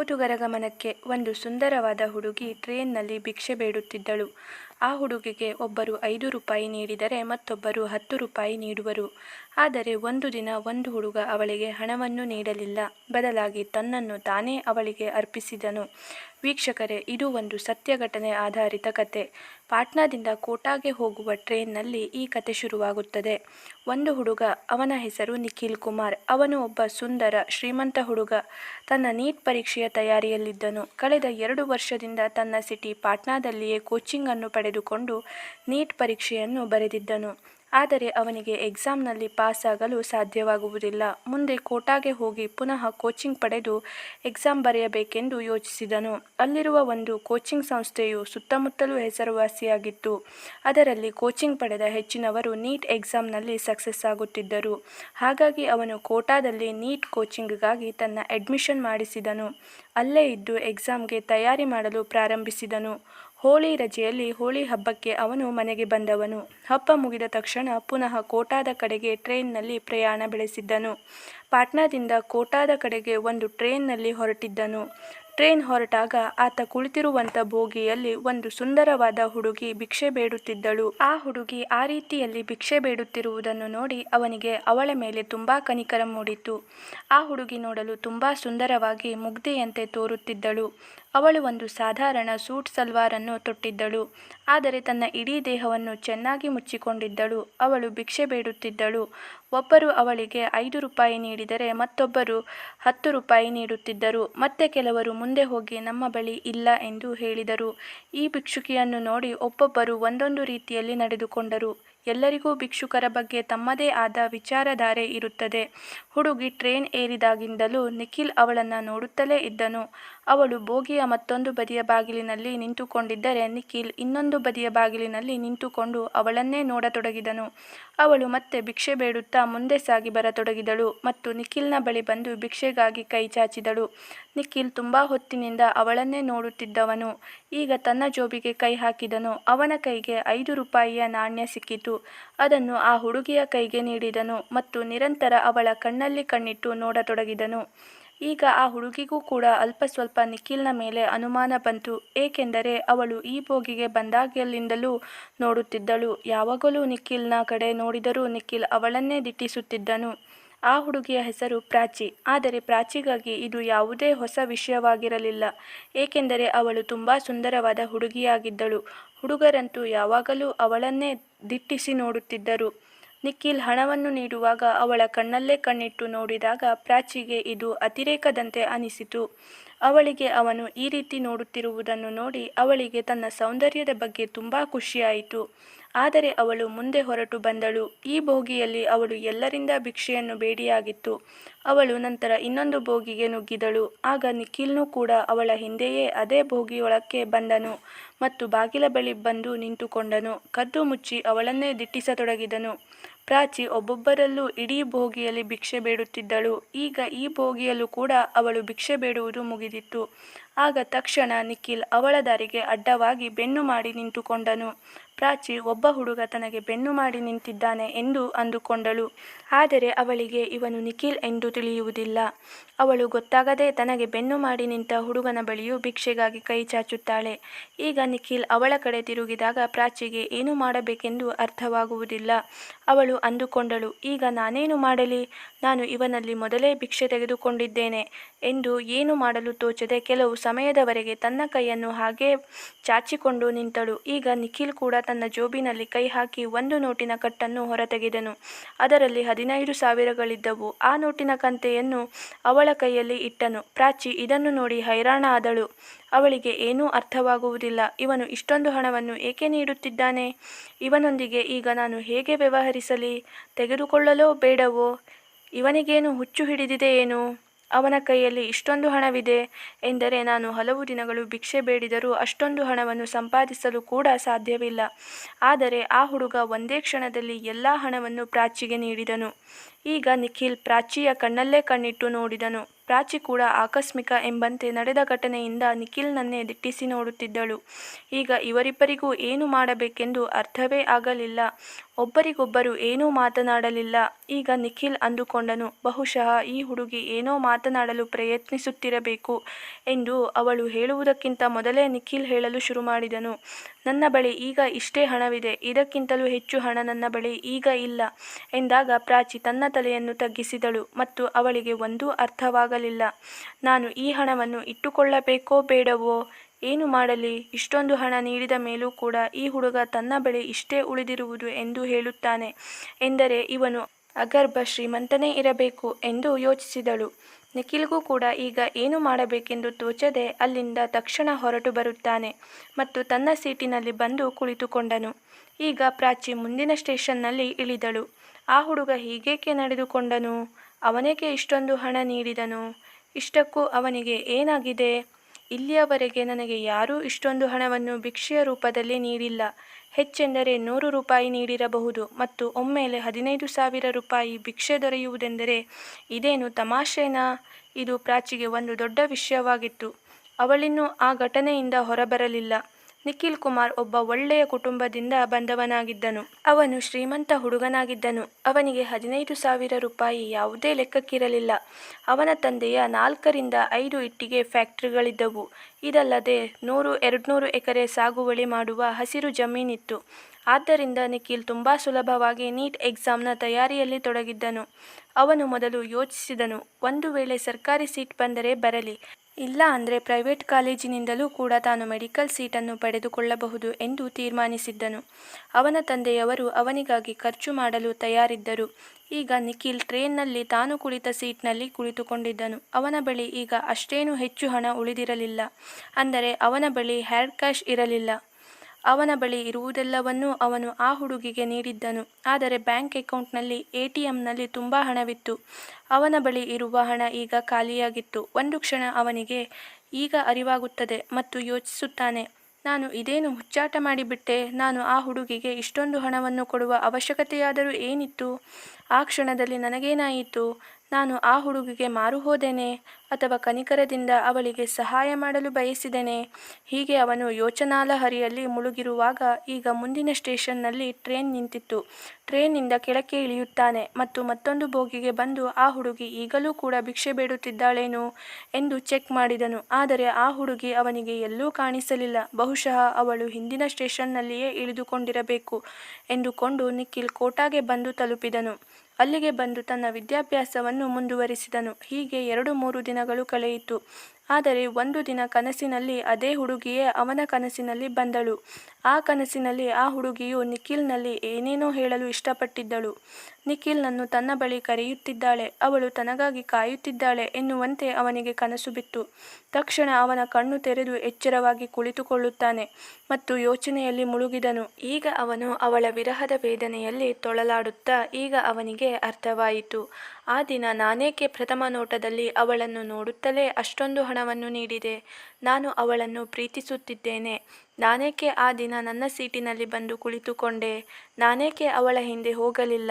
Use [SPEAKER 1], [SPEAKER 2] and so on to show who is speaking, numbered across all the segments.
[SPEAKER 1] ಓದುಗರ ಗಮನಕ್ಕೆ ಒಂದು ಸುಂದರವಾದ ಹುಡುಗಿ ಟ್ರೇನ್ನಲ್ಲಿ ಭಿಕ್ಷೆ ಬೇಡುತ್ತಿದ್ದಳು. ಆ ಹುಡುಗಿಗೆ ಒಬ್ಬರು ಐದು ರೂಪಾಯಿ ನೀಡಿದರೆ ಮತ್ತೊಬ್ಬರು ಹತ್ತು ರೂಪಾಯಿ ನೀಡುವರು. ಆದರೆ ಒಂದು ದಿನ ಒಂದು ಹುಡುಗ ಅವಳಿಗೆ ಹಣವನ್ನು ನೀಡಲಿಲ್ಲ. ಬದಲಾಗಿ ತನ್ನನ್ನು ತಾನೇ ಅವಳಿಗೆ ಅರ್ಪಿಸಿದನು. ವೀಕ್ಷಕರೇ ಇದು ಒಂದು ಸತ್ಯ ಘಟನೆ ಆಧಾರಿತ ಕತೆ ಪಾಟ್ನಾದಿಂದ ಕೋಟಾಗೆ ಹೋಗುವ ಟ್ರೈನ್ನಲ್ಲಿ ಈ ಕತೆ ಶುರುವಾಗುತ್ತದೆ. ಒಂದು ಹುಡುಗ, ಅವನ ಹೆಸರು ನಿಖಿಲ್ ಕುಮಾರ್. ಅವನು ಒಬ್ಬ ಸುಂದರ, ಶ್ರೀಮಂತ ಹುಡುಗ. ತನ್ನ ನೀಟ್ ಪರೀಕ್ಷೆಯ ತಯಾರಿಯಲ್ಲಿದ್ದನು. ಕಳೆದ ಎರಡು ವರ್ಷದಿಂದ ತನ್ನ ಸಿಟಿ ಪಾಟ್ನಾದಲ್ಲಿಯೇ ಕೋಚಿಂಗ್ ಅನ್ನು ಪಡೆದುಕೊಂಡು ನೀಟ್ ಪರೀಕ್ಷೆಯನ್ನು ಬರೆದಿದ್ದನು. ಆದರೆ ಅವನಿಗೆ ಎಕ್ಸಾಮ್ನಲ್ಲಿ ಪಾಸಾಗಲು ಸಾಧ್ಯವಾಗುವುದಿಲ್ಲ. ಮುಂದೆ ಕೋಟಾಗೆ ಹೋಗಿ ಪುನಃ ಕೋಚಿಂಗ್ ಪಡೆದು ಎಕ್ಸಾಮ್ ಬರೆಯಬೇಕೆಂದು ಯೋಚಿಸಿದನು. ಅಲ್ಲಿರುವ ಒಂದು ಕೋಚಿಂಗ್ ಸಂಸ್ಥೆಯು ಸುತ್ತಮುತ್ತಲೂ ಹೆಸರುವಾಸಿಯಾಗಿತ್ತು. ಅದರಲ್ಲಿ ಕೋಚಿಂಗ್ ಪಡೆದ ಹೆಚ್ಚಿನವರು ನೀಟ್ ಎಕ್ಸಾಮ್ನಲ್ಲಿ ಸಕ್ಸಸ್ ಆಗುತ್ತಿದ್ದರು. ಹಾಗಾಗಿ ಅವನು ಕೋಟಾದಲ್ಲಿ ನೀಟ್ ಕೋಚಿಂಗ್ಗಾಗಿ ತನ್ನ ಅಡ್ಮಿಷನ್ ಮಾಡಿಸಿದನು. ಅಲ್ಲೇ ಇದ್ದು ಎಕ್ಸಾಮ್ಗೆ ತಯಾರಿ ಮಾಡಲು ಪ್ರಾರಂಭಿಸಿದನು. ಹೋಳಿ ರಜೆಯಲ್ಲಿ ಹೋಳಿ ಹಬ್ಬಕ್ಕೆ ಅವನು ಮನೆಗೆ ಬಂದವನು. ಹಬ್ಬ ಮುಗಿದ ತಕ್ಷಣ ಪುನಃ ಕೋಟಾದ ಕಡೆಗೆ ಟ್ರೈನ್ನಲ್ಲಿ ಪ್ರಯಾಣ ಬೆಳೆಸಿದ್ದನು. ಪಾಟ್ನಾದಿಂದ ಕೋಟಾದ ಕಡೆಗೆ ಒಂದು ಟ್ರೈನ್ನಲ್ಲಿ ಹೊರಟಿದ್ದನು. ಟ್ರೇನ್ ಹೊರಟಾಗ ಆತ ಕುಳಿತಿರುವಂತ ಬೋಗಿಯಲ್ಲಿ ಒಂದು ಸುಂದರವಾದ ಹುಡುಗಿ ಭಿಕ್ಷೆ ಬೇಡುತ್ತಿದ್ದಳು. ಆ ಹುಡುಗಿ ಆ ರೀತಿಯಲ್ಲಿ ಭಿಕ್ಷೆ ಬೇಡುತ್ತಿರುವುದನ್ನು ನೋಡಿ ಅವನಿಗೆ ಅವಳ ಮೇಲೆ ತುಂಬಾ ಕನಿಕರ ಮೂಡಿತು. ಆ ಹುಡುಗಿ ನೋಡಲು ತುಂಬಾ ಸುಂದರವಾಗಿ ಮುಗ್ಧೆಯಂತೆ ತೋರುತ್ತಿದ್ದಳು. ಅವಳು ಒಂದು ಸಾಧಾರಣ ಸೂಟ್ ಸಲ್ವಾರ್ ಅನ್ನು ತೊಟ್ಟಿದ್ದಳು. ಆದರೆ ತನ್ನ ಇಡೀ ದೇಹವನ್ನು ಚೆನ್ನಾಗಿ ಮುಚ್ಚಿಕೊಂಡಿದ್ದಳು. ಅವಳು ಭಿಕ್ಷೆ ಬೇಡುತ್ತಿದ್ದಳು. ಒಬ್ಬರು ಅವಳಿಗೆ ಐದು ರೂಪಾಯಿ ನೀಡಿದರೆ ಮತ್ತೊಬ್ಬರು ಹತ್ತು ರೂಪಾಯಿ ನೀಡುತ್ತಿದ್ದರು. ಮತ್ತೆ ಕೆಲವರು ಮುಂದೆ ಹೋಗಿ, ನಮ್ಮ ಬಳಿ ಇಲ್ಲ ಎಂದು ಹೇಳಿದರು. ಈ ಭಿಕ್ಷುಕಿಯನ್ನು ನೋಡಿ ಒಬ್ಬೊಬ್ಬರು ಒಂದೊಂದು ರೀತಿಯಲ್ಲಿ ನಡೆದುಕೊಂಡರು. ಎಲ್ಲರಿಗೂ ಭಿಕ್ಷುಕರ ಬಗ್ಗೆ ತಮ್ಮದೇ ಆದ ವಿಚಾರಧಾರೆ ಇರುತ್ತದೆ. ಹುಡುಗಿ ಟ್ರೇನ್ ಏರಿದಾಗಿಂದಲೂ ನಿಖಿಲ್ ಅವಳನ್ನು ನೋಡುತ್ತಲೇ ಇದ್ದನು. ಅವಳು ಬೋಗಿಯ ಮತ್ತೊಂದು ಬದಿಯ ಬಾಗಿಲಿನಲ್ಲಿ ನಿಂತುಕೊಂಡಿದ್ದರೆ ನಿಖಿಲ್ ಇನ್ನೊಂದು ಬದಿಯ ಬಾಗಿಲಿನಲ್ಲಿ ನಿಂತುಕೊಂಡು ಅವಳನ್ನೇ ನೋಡತೊಡಗಿದನು. ಅವಳು ಮತ್ತೆ ಭಿಕ್ಷೆ ಬೇಡುತ್ತಾ ಮುಂದೆ ಸಾಗಿ ಬರತೊಡಗಿದಳು ಮತ್ತು ನಿಖಿಲ್ನ ಬಳಿ ಬಂದು ಭಿಕ್ಷೆಗಾಗಿ ಕೈ ಚಾಚಿದಳು. ನಿಖಿಲ್ ತುಂಬಾ ಹೊತ್ತಿನಿಂದ ಅವಳನ್ನೇ ನೋಡುತ್ತಿದ್ದವನು ಈಗ ತನ್ನ ಜೋಬಿಗೆ ಕೈ ಹಾಕಿದನು. ಅವನ ಕೈಗೆ ಐದು ರೂಪಾಯಿಯ ನಾಣ್ಯ ಸಿಕ್ಕಿತು. ಅದನ್ನು ಆ ಹುಡುಗಿಯ ಕೈಗೆ ನೀಡಿದನು ಮತ್ತು ನಿರಂತರ ಅವಳ ಕಣ್ಣಲ್ಲಿ ಕಣ್ಣಿಟ್ಟು ನೋಡತೊಡಗಿದನು. ಈಗ ಆ ಹುಡುಗಿಗೂ ಕೂಡ ಅಲ್ಪ ಸ್ವಲ್ಪ ನಿಖಿಲ್ನ ಮೇಲೆ ಅನುಮಾನ ಬಂತು. ಏಕೆಂದರೆ ಅವಳು ಈ ಬೋಗಿಗೆ ಬಂದಾಗಲಿಂದಲೂ ನೋಡುತ್ತಿದ್ದಳು. ಯಾವಾಗಲೂ ನಿಖಿಲ್ನ ಕಡೆ ನೋಡಿದರೂ ನಿಖಿಲ್ ಅವಳನ್ನೇ ದಿಟ್ಟಿಸುತ್ತಿದ್ದನು. ಆ ಹುಡುಗಿಯ ಹೆಸರು ಪ್ರಾಚಿ. ಆದರೆ ಪ್ರಾಚಿಗಾಗಿ ಇದು ಯಾವುದೇ ಹೊಸ ವಿಷಯವಾಗಿರಲಿಲ್ಲ. ಏಕೆಂದರೆ ಅವಳು ತುಂಬ ಸುಂದರವಾದ ಹುಡುಗಿಯಾಗಿದ್ದಳು. ಹುಡುಗರಂತೂ ಯಾವಾಗಲೂ ಅವಳನ್ನೇ ದಿಟ್ಟಿಸಿ ನೋಡುತ್ತಿದ್ದರು. ನಿಖಿಲ್ ಹಣವನ್ನು ನೀಡುವಾಗ ಅವಳ ಕಣ್ಣಲ್ಲೇ ಕಣ್ಣಿಟ್ಟು ನೋಡಿದಾಗ ಪ್ರಾಚಿಗೆ ಇದು ಅತಿರೇಕದಂತೆ ಅನಿಸಿತು. ಅವಳಿಗೆ ಅವನು ಈ ರೀತಿ ನೋಡುತ್ತಿರುವುದನ್ನು ನೋಡಿ ಅವಳಿಗೆ ತನ್ನ ಸೌಂದರ್ಯದ ಬಗ್ಗೆ ತುಂಬ ಖುಷಿಯಾಯಿತು. ಆದರೆ ಅವಳು ಮುಂದೆ ಹೊರಟು ಬಂದಳು. ಈ ಬೋಗಿಯಲ್ಲಿ ಅವಳು ಎಲ್ಲರಿಂದ ಭಿಕ್ಷೆಯನ್ನು ಬೇಡಿಯಾಗಿತ್ತು. ಅವಳು ನಂತರ ಇನ್ನೊಂದು ಬೋಗಿಗೆ ನುಗ್ಗಿದಳು. ಆಗ ನಿಖಿಲ್ನೂ ಕೂಡ ಅವಳ ಹಿಂದೆಯೇ ಅದೇ ಬೋಗಿಯೊಳಕ್ಕೆ ಬಂದನು ಮತ್ತು ಬಾಗಿಲ ಬಳಿ ಬಂದು ನಿಂತುಕೊಂಡನು. ಕದ್ದು ಮುಚ್ಚಿ ಅವಳನ್ನೇ ದಿಟ್ಟಿಸತೊಡಗಿದನು. ಪ್ರಾಚಿ ಒಬ್ಬೊಬ್ಬರಲ್ಲೂ ಇಡೀ ಭೋಗಿಯಲ್ಲಿ ಭಿಕ್ಷೆ ಬೇಡುತ್ತಿದ್ದಳು. ಈಗ ಈ ಭೋಗಿಯಲ್ಲೂ ಕೂಡ ಅವಳು ಭಿಕ್ಷೆ ಬೇಡುವುದು ಮುಗಿದಿತ್ತು. ಆಗ ತಕ್ಷಣ ನಿಖಿಲ್ ಅವಳ ದಾರಿಗೆ ಅಡ್ಡವಾಗಿ ಬೆನ್ನು ಮಾಡಿ ನಿಂತುಕೊಂಡನು. ಪ್ರಾಚಿ ಒಬ್ಬ ಹುಡುಗ ತನಗೆ ಬೆನ್ನು ಮಾಡಿ ನಿಂತಿದ್ದಾನೆ ಎಂದು ಅಂದುಕೊಂಡಳು. ಆದರೆ ಅವಳಿಗೆ ಇವನು ನಿಖಿಲ್ ಎಂದು ತಿಳಿಯುವುದಿಲ್ಲ. ಅವಳು ಗೊತ್ತಾಗದೆ ತನಗೆ ಬೆನ್ನು ಮಾಡಿ ನಿಂತ ಹುಡುಗನ ಬಳಿಯೂ ಭಿಕ್ಷೆಗಾಗಿ ಕೈ ಚಾಚುತ್ತಾಳೆ. ಈಗ ನಿಖಿಲ್ ಅವಳ ಕಡೆ ತಿರುಗಿದಾಗ ಪ್ರಾಚಿಗೆ ಏನು ಮಾಡಬೇಕೆಂದು ಅರ್ಥವಾಗುವುದಿಲ್ಲ. ಅವಳು ಅಂದುಕೊಂಡಳು, ಈಗ ನಾನೇನು ಮಾಡಲಿ. ನಾನು ಇವನಲ್ಲಿ ಮೊದಲೇ ಭಿಕ್ಷೆ ತೆಗೆದುಕೊಂಡಿದ್ದೇನೆ ಎಂದು ಏನು ಮಾಡಲು ತೋಚದೆ ಕೆಲವು ಸಮಯದವರೆಗೆ ತನ್ನ ಕೈಯನ್ನು ಹಾಗೇ ಚಾಚಿಕೊಂಡು ನಿಂತಳು. ಈಗ ನಿಖಿಲ್ ಕೂಡ ತನ್ನ ಜೋಬಿನಲ್ಲಿ ಕೈ ಹಾಕಿ ಒಂದು ನೋಟಿನ ಕಟ್ಟನ್ನು ಹೊರತೆಗೆದನು. ಅದರಲ್ಲಿ ಹದಿನೈದು ಸಾವಿರಗಳಿದ್ದವು. ಆ ನೋಟಿನ ಕಂತೆಯನ್ನು ಅವಳ ಕೈಯಲ್ಲಿ ಇಟ್ಟನು. ಪ್ರಾಚಿ, ಇದನ್ನು ನೋಡಿ ಹೈರಾಣ ಆದಳು. ಅವಳಿಗೆ ಏನೂ ಅರ್ಥವಾಗುವುದಿಲ್ಲ. ಇವನು ಇಷ್ಟೊಂದು ಹಣವನ್ನು ಏಕೆ ನೀಡುತ್ತಿದ್ದಾನೆ. ಇವನೊಂದಿಗೆ ಈಗ ನಾನು ಹೇಗೆ ವ್ಯವಹರಿಸಲಿ. ತೆಗೆದುಕೊಳ್ಳಲೋ ಬೇಡವೋ. ಇವನಿಗೇನು ಹುಚ್ಚು ಹಿಡಿದಿದೆಯೇನು. ಅವನ ಕೈಯಲ್ಲಿ ಇಷ್ಟೊಂದು ಹಣವಿದೆ ಎಂದರೆ ನಾನು ಹಲವು ದಿನಗಳು ಭಿಕ್ಷೆ ಬೇಡಿದರೂ ಅಷ್ಟೊಂದು ಹಣವನ್ನು ಸಂಪಾದಿಸಲು ಕೂಡ ಸಾಧ್ಯವಿಲ್ಲ. ಆದರೆ ಆ ಹುಡುಗ ಒಂದೇ ಕ್ಷಣದಲ್ಲಿ ಎಲ್ಲ ಹಣವನ್ನು ಪ್ರಾಚಿಗೆ ನೀಡಿದನು. ಈಗ ನಿಖಿಲ್ ಪ್ರಾಚಿಯ ಕಣ್ಣಲ್ಲೇ ಕಣ್ಣಿಟ್ಟು ನೋಡಿದನು. ಪ್ರಾಚಿ ಕೂಡ ಆಕಸ್ಮಿಕ ಎಂಬಂತೆ ನಡೆದ ಘಟನೆಯಿಂದ ನಿಖಿಲ್ನನ್ನೇ ದಿಟ್ಟಿಸಿ ನೋಡುತ್ತಿದ್ದಳು. ಈಗ ಇವರಿಬ್ಬರಿಗೂ ಏನು ಮಾಡಬೇಕೆಂದು ಅರ್ಥವೇ ಆಗಲಿಲ್ಲ. ಒಬ್ಬರಿಗೊಬ್ಬರು ಏನೂ ಮಾತನಾಡಲಿಲ್ಲ. ಈಗ ನಿಖಿಲ್ ಅಂದುಕೊಂಡನು, ಬಹುಶಃ ಈ ಹುಡುಗಿ ಏನೋ ಮಾತನಾಡಲು ಪ್ರಯತ್ನಿಸುತ್ತಿರಬೇಕು ಎಂದು ಅವಳು ಹೇಳುವುದಕ್ಕಿಂತ ಮೊದಲೇ ನಿಖಿಲ್ ಹೇಳಲು ಶುರುಮಾಡಿದನು. ನನ್ನ ಬಳಿ ಈಗ ಇಷ್ಟೇ ಹಣವಿದೆ, ಇದಕ್ಕಿಂತಲೂ ಹೆಚ್ಚು ಹಣ ನನ್ನ ಬಳಿ ಈಗ ಇಲ್ಲ ಎಂದಾಗ ಪ್ರಾಚಿ ತನ್ನ ತಲೆಯನ್ನು ತಗ್ಗಿಸಿದಳು ಮತ್ತು ಅವಳಿಗೆ ಒಂದೂ ಅರ್ಥವಾಗಲಿಲ್ಲ. ನಾನು ಈ ಹಣವನ್ನು ಇಟ್ಟುಕೊಳ್ಳಬೇಕೋ ಬೇಡವೋ ಏನು ಮಾಡಲಿ? ಇಷ್ಟೊಂದು ಹಣ ನೀಡಿದ ಮೇಲೂ ಕೂಡ ಈ ಹುಡುಗ ತನ್ನ ಬಳಿ ಇಷ್ಟೇ ಉಳಿದಿರುವುದು ಎಂದು ಹೇಳುತ್ತಾನೆ ಎಂದರೆ ಇವನು ಅಗರ್ಭ ಶ್ರೀಮಂತನೇ ಇರಬೇಕು ಎಂದು ಯೋಚಿಸಿದಳು. ನಿಖಿಲ್ಗೂ ಕೂಡ ಈಗ ಏನು ಮಾಡಬೇಕೆಂದು ತೋಚದೆ ಅಲ್ಲಿಂದ ತಕ್ಷಣ ಹೊರಟು ಬರುತ್ತಾನೆ ಮತ್ತು ತನ್ನ ಸೀಟಿನಲ್ಲಿ ಬಂದು ಕುಳಿತುಕೊಂಡನು. ಈಗ ಪ್ರಾಚಿ ಮುಂದಿನ ಸ್ಟೇಷನ್ನಲ್ಲಿ ಇಳಿದಳು. ಆ ಹುಡುಗ ಹೀಗೇಕೆ ನಡೆದುಕೊಂಡನು? ಅವನೇಕೆ ಇಷ್ಟೊಂದು ಹಣ ನೀಡಿದನು? ಇಷ್ಟಕ್ಕೂ ಅವನಿಗೆ ಏನಾಗಿದೆ? ಇಲ್ಲಿಯವರೆಗೆ ನನಗೆ ಯಾರೂ ಇಷ್ಟೊಂದು ಹಣವನ್ನು ಭಿಕ್ಷೆಯ ರೂಪದಲ್ಲಿ ನೀಡಿಲ್ಲ. ಹೆಚ್ಚೆಂದರೆ ನೂರು ರೂಪಾಯಿ ನೀಡಿರಬಹುದು ಮತ್ತು ಒಮ್ಮೆಲೆ ಹದಿನೈದು ಸಾವಿರ ರೂಪಾಯಿ ಭಿಕ್ಷೆ ದೊರೆಯುವುದೆಂದರೆ ಇದೇನು ತಮಾಷೆನಾ? ಇದು ಪ್ರಾಚಿಗೆ ಒಂದು ದೊಡ್ಡ ವಿಷಯವಾಗಿತ್ತು. ಅವಳಿನ್ನೂ ಆ ಘಟನೆಯಿಂದ ಹೊರಬರಲಿಲ್ಲ. ನಿಖಿಲ್ ಕುಮಾರ್ ಒಬ್ಬ ಒಳ್ಳೆಯ ಕುಟುಂಬದಿಂದ ಬಂದವನಾಗಿದ್ದನು. ಅವನು ಶ್ರೀಮಂತ ಹುಡುಗನಾಗಿದ್ದನು. ಅವನಿಗೆ ಹದಿನೈದು ಸಾವಿರ ರೂಪಾಯಿ ಯಾವುದೇ ಲೆಕ್ಕಕ್ಕಿರಲಿಲ್ಲ. ಅವನ ತಂದೆಯ ನಾಲ್ಕರಿಂದ ಐದು ಇಟ್ಟಿಗೆ ಫ್ಯಾಕ್ಟರಿಗಳಿದ್ದವು. ಇದಲ್ಲದೆ ನೂರು, ಎರಡುನೂರು ಎಕರೆ ಸಾಗುವಳಿ ಮಾಡುವ ಹಸಿರು ಜಮೀನಿತ್ತು. ಆದ್ದರಿಂದ ನಿಖಿಲ್ ತುಂಬ ಸುಲಭವಾಗಿ ನೀಟ್ ಎಕ್ಸಾಮ್ನ ತಯಾರಿಯಲ್ಲಿ ತೊಡಗಿದ್ದನು. ಅವನು ಮೊದಲು ಯೋಚಿಸಿದನು, ಒಂದು ವೇಳೆ ಸರ್ಕಾರಿ ಸೀಟ್ ಬಂದರೆ ಬರಲಿ, ಇಲ್ಲ ಅಂದರೆ ಪ್ರೈವೇಟ್ ಕಾಲೇಜಿನಿಂದಲೂ ಕೂಡ ತಾನು ಮೆಡಿಕಲ್ ಸೀಟನ್ನು ಪಡೆದುಕೊಳ್ಳಬಹುದು ಎಂದು ತೀರ್ಮಾನಿಸಿದ್ದನು. ಅವನ ತಂದೆಯವರು ಅವನಿಗಾಗಿ ಖರ್ಚು ಮಾಡಲು ತಯಾರಿದ್ದರು. ಈಗ ನಿಖಿಲ್ ಟ್ರೇನ್ನಲ್ಲಿ ತಾನು ಕುಳಿತ ಸೀಟ್ನಲ್ಲಿ ಕುಳಿತುಕೊಂಡಿದ್ದನು. ಅವನ ಬಳಿ ಈಗ ಅಷ್ಟೇನು ಹೆಚ್ಚು ಹಣ ಉಳಿದಿರಲಿಲ್ಲ. ಅಂದರೆ ಅವನ ಬಳಿ ಹ್ಯಾಡ್ ಕ್ಯಾಶ್ ಇರಲಿಲ್ಲ. ಅವನ ಬಳಿ ಇರುವುದೆಲ್ಲವನ್ನೂ ಅವನು ಆ ಹುಡುಗಿಗೆ ನೀಡಿದ್ದನು. ಆದರೆ ಬ್ಯಾಂಕ್ ಅಕೌಂಟ್ನಲ್ಲಿ ಎ ಟಿ ಎಂನಲ್ಲಿ ತುಂಬ ಹಣವಿತ್ತು. ಅವನ ಬಳಿ ಇರುವ ಹಣ ಈಗ ಖಾಲಿಯಾಗಿತ್ತು. ಒಂದು ಕ್ಷಣ ಅವನಿಗೆ, ಈಗ ಅರಿವಾಗುತ್ತದೆ ಮತ್ತು ಯೋಚಿಸುತ್ತಾನೆ. ನಾನು ಇದೇನು ಹುಚ್ಚಾಟ ಮಾಡಿಬಿಟ್ಟೆ? ನಾನು ಆ ಹುಡುಗಿಗೆ ಇಷ್ಟೊಂದು ಹಣವನ್ನು ಕೊಡುವ ಅವಶ್ಯಕತೆಯಾದರೂ ಏನಿತ್ತು? ಆ ಕ್ಷಣದಲ್ಲಿ ನನಗೇನಾಯಿತು? ನಾನು ಆ ಹುಡುಗಿಗೆ ಮಾರು ಹೋದೆನೆ ಅಥವಾ ಕನಿಕರದಿಂದ ಅವಳಿಗೆ ಸಹಾಯ ಮಾಡಲು ಬಯಸಿದೆನೆ? ಹೀಗೆ ಅವನು ಯೋಚನಾಲಹರಿಯಲ್ಲಿ ಮುಳುಗಿರುವಾಗ ಈಗ ಮುಂದಿನ ಸ್ಟೇಷನ್ನಲ್ಲಿ ಟ್ರೇನ್ ನಿಂತಿತ್ತು. ಟ್ರೇನ್ನಿಂದ ಕೆಳಕ್ಕೆ ಇಳಿಯುತ್ತಾನೆ ಮತ್ತು ಮತ್ತೊಂದು ಬೋಗಿಗೆ ಬಂದು ಆ ಹುಡುಗಿ ಈಗಲೂ ಕೂಡ ಭಿಕ್ಷೆ ಬೇಡುತ್ತಿದ್ದಾಳೇನು ಎಂದು ಚೆಕ್ ಮಾಡಿದನು. ಆದರೆ ಆ ಹುಡುಗಿ ಅವನಿಗೆ ಎಲ್ಲೂ ಕಾಣಿಸಲಿಲ್ಲ. ಬಹುಶಃ ಅವಳು ಹಿಂದಿನ ಸ್ಟೇಷನ್ನಲ್ಲಿಯೇ ಇಳಿದುಕೊಂಡಿರಬೇಕು ಎಂದುಕೊಂಡು ನಿಖಿಲ್ ಕೋಟಾಗೆ ಬಂದು ತಲುಪಿದನು. ಅಲ್ಲಿಗೆ ಬಂದು ತನ್ನ ವಿದ್ಯಾಭ್ಯಾಸವನ್ನು ಮುಂದುವರಿಸಿದನು. ಹೀಗೆ ಎರಡು ಮೂರು ದಿನಗಳು ಕಳೆಯಿತು. ಆದರೆ ಒಂದು ದಿನ ಕನಸಿನಲ್ಲಿ ಅದೇ ಹುಡುಗಿಯೇ ಅವನ ಕನಸಿನಲ್ಲಿ ಬಂದಳು. ಆ ಕನಸಿನಲ್ಲಿ ಆ ಹುಡುಗಿಯು ನಿಖಿಲ್ನಲ್ಲಿ ಏನೇನೋ ಹೇಳಲು ಇಷ್ಟಪಟ್ಟಿದ್ದಳು. ನಿಖಿಲ್ನನ್ನು ತನ್ನ ಬಳಿ ಕರೆಯುತ್ತಿದ್ದಾಳೆ. ಅವಳು ತನಗಾಗಿ ಕಾಯುತ್ತಿದ್ದಾಳೆ ಎನ್ನುವಂತೆ ಅವನಿಗೆ ಕನಸು ಬಿತ್ತು. ತಕ್ಷಣ ಅವನ ಕಣ್ಣು ತೆರೆದು ಎಚ್ಚರವಾಗಿ ಕುಳಿತುಕೊಳ್ಳುತ್ತಾನೆ ಮತ್ತು ಯೋಚನೆಯಲ್ಲಿ ಮುಳುಗಿದನು. ಈಗ ಅವನು ಅವಳ ವಿರಹದ ವೇದನೆಯಲ್ಲಿ ತೊಳಲಾಡುತ್ತಾ ಈಗ ಅವನಿಗೆ ಅರ್ಥವಾಯಿತು. ಆ ದಿನ ನಾನೇಕೆ ಪ್ರಥಮ ನೋಟದಲ್ಲಿ ಅವಳನ್ನು ನೋಡುತ್ತಲೇ ಅಷ್ಟೊಂದು ಹಣವನ್ನು ನೀಡಿದೆ? ನಾನು ಅವಳನ್ನು ಪ್ರೀತಿಸುತ್ತಿದ್ದೇನೆ. ನಾನೇಕೆ ಆ ದಿನ ನನ್ನ ಸೀಟಿನಲ್ಲಿ ಬಂದು ಕುಳಿತುಕೊಂಡೆ? ನಾನೇಕೆ ಅವಳ ಹಿಂದೆ ಹೋಗಲಿಲ್ಲ?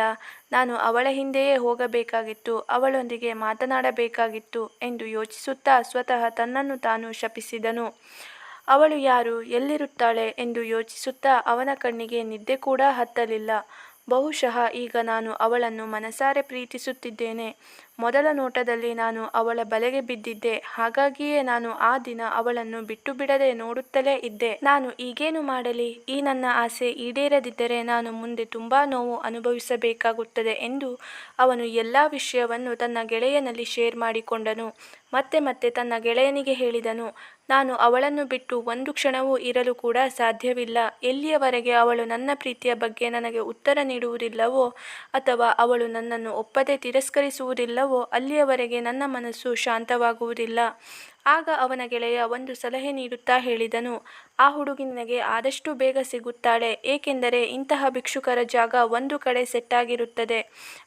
[SPEAKER 1] ನಾನು ಅವಳ ಹಿಂದೆಯೇ ಹೋಗಬೇಕಾಗಿತ್ತು. ಅವಳೊಂದಿಗೆ ಮಾತನಾಡಬೇಕಾಗಿತ್ತು ಎಂದು ಯೋಚಿಸುತ್ತಾ ಸ್ವತಃ ತನ್ನನ್ನು ತಾನು ಶಪಿಸಿದನು. ಅವಳು ಯಾರು? ಎಲ್ಲಿರುತ್ತಾಳೆ? ಎಂದು ಯೋಚಿಸುತ್ತಾ ಅವನ ಕಣ್ಣಿಗೆ ನಿದ್ದೆ ಕೂಡ ಹತ್ತಲಿಲ್ಲ. ಬಹುಶಃ ಈಗ ನಾನು ಅವಳನ್ನು ಮನಸಾರೆ ಪ್ರೀತಿಸುತ್ತಿದ್ದೇನೆ. ಮೊದಲ ನೋಟದಲ್ಲಿ ನಾನು ಅವಳ ಬಲೆಗೆ ಬಿದ್ದಿದ್ದೆ. ಹಾಗಾಗಿಯೇ ನಾನು ಆ ದಿನ ಅವಳನ್ನು ಬಿಟ್ಟು ಬಿಡದೆ ನೋಡುತ್ತಲೇ ಇದ್ದೆ. ನಾನು ಈಗೇನು ಮಾಡಲಿ? ಈ ನನ್ನ ಆಸೆ ಈಡೇರದಿದ್ದರೆ ನಾನು ಮುಂದೆ ತುಂಬಾ ನೋವು ಅನುಭವಿಸಬೇಕಾಗುತ್ತದೆ ಎಂದು ಅವನು ಎಲ್ಲ ವಿಷಯವನ್ನು ತನ್ನ ಗೆಳೆಯನಲ್ಲಿ ಶೇರ್ ಮಾಡಿಕೊಂಡನು. ಮತ್ತೆ ಮತ್ತೆ ತನ್ನ ಗೆಳೆಯನಿಗೆ ಹೇಳಿದನು. ನಾನು ಅವಳನ್ನು ಬಿಟ್ಟು ಒಂದು ಕ್ಷಣವೂ ಇರಲು ಕೂಡ ಸಾಧ್ಯವಿಲ್ಲ. ಎಲ್ಲಿಯವರೆಗೆ ಅವಳು ನನ್ನ ಪ್ರೀತಿಯ ಬಗ್ಗೆ ನನಗೆ ಉತ್ತರ ನೀಡುವುದಿಲ್ಲವೋ ಅಥವಾ ಅವಳು ನನ್ನನ್ನು ಒಪ್ಪದೆ ತಿರಸ್ಕರಿಸುವುದಿಲ್ಲವೋ ಅಲ್ಲಿಯವರೆಗೆ ನನ್ನ ಮನಸ್ಸು ಶಾಂತವಾಗುವುದಿಲ್ಲ. ಆಗ ಅವನ ಗೆಳೆಯ ಒಂದು ಸಲಹೆ ನೀಡುತ್ತಾ ಹೇಳಿದನು, ಆ ಹುಡುಗಿನಗೆ ಆದಷ್ಟು ಬೇಗ ಸಿಗುತ್ತಾಳೆ, ಏಕೆಂದರೆ ಇಂತಹ ಭಿಕ್ಷುಕರ ಜಾಗ ಒಂದು ಕಡೆ ಸೆಟ್ಟಾಗಿರುತ್ತದೆ.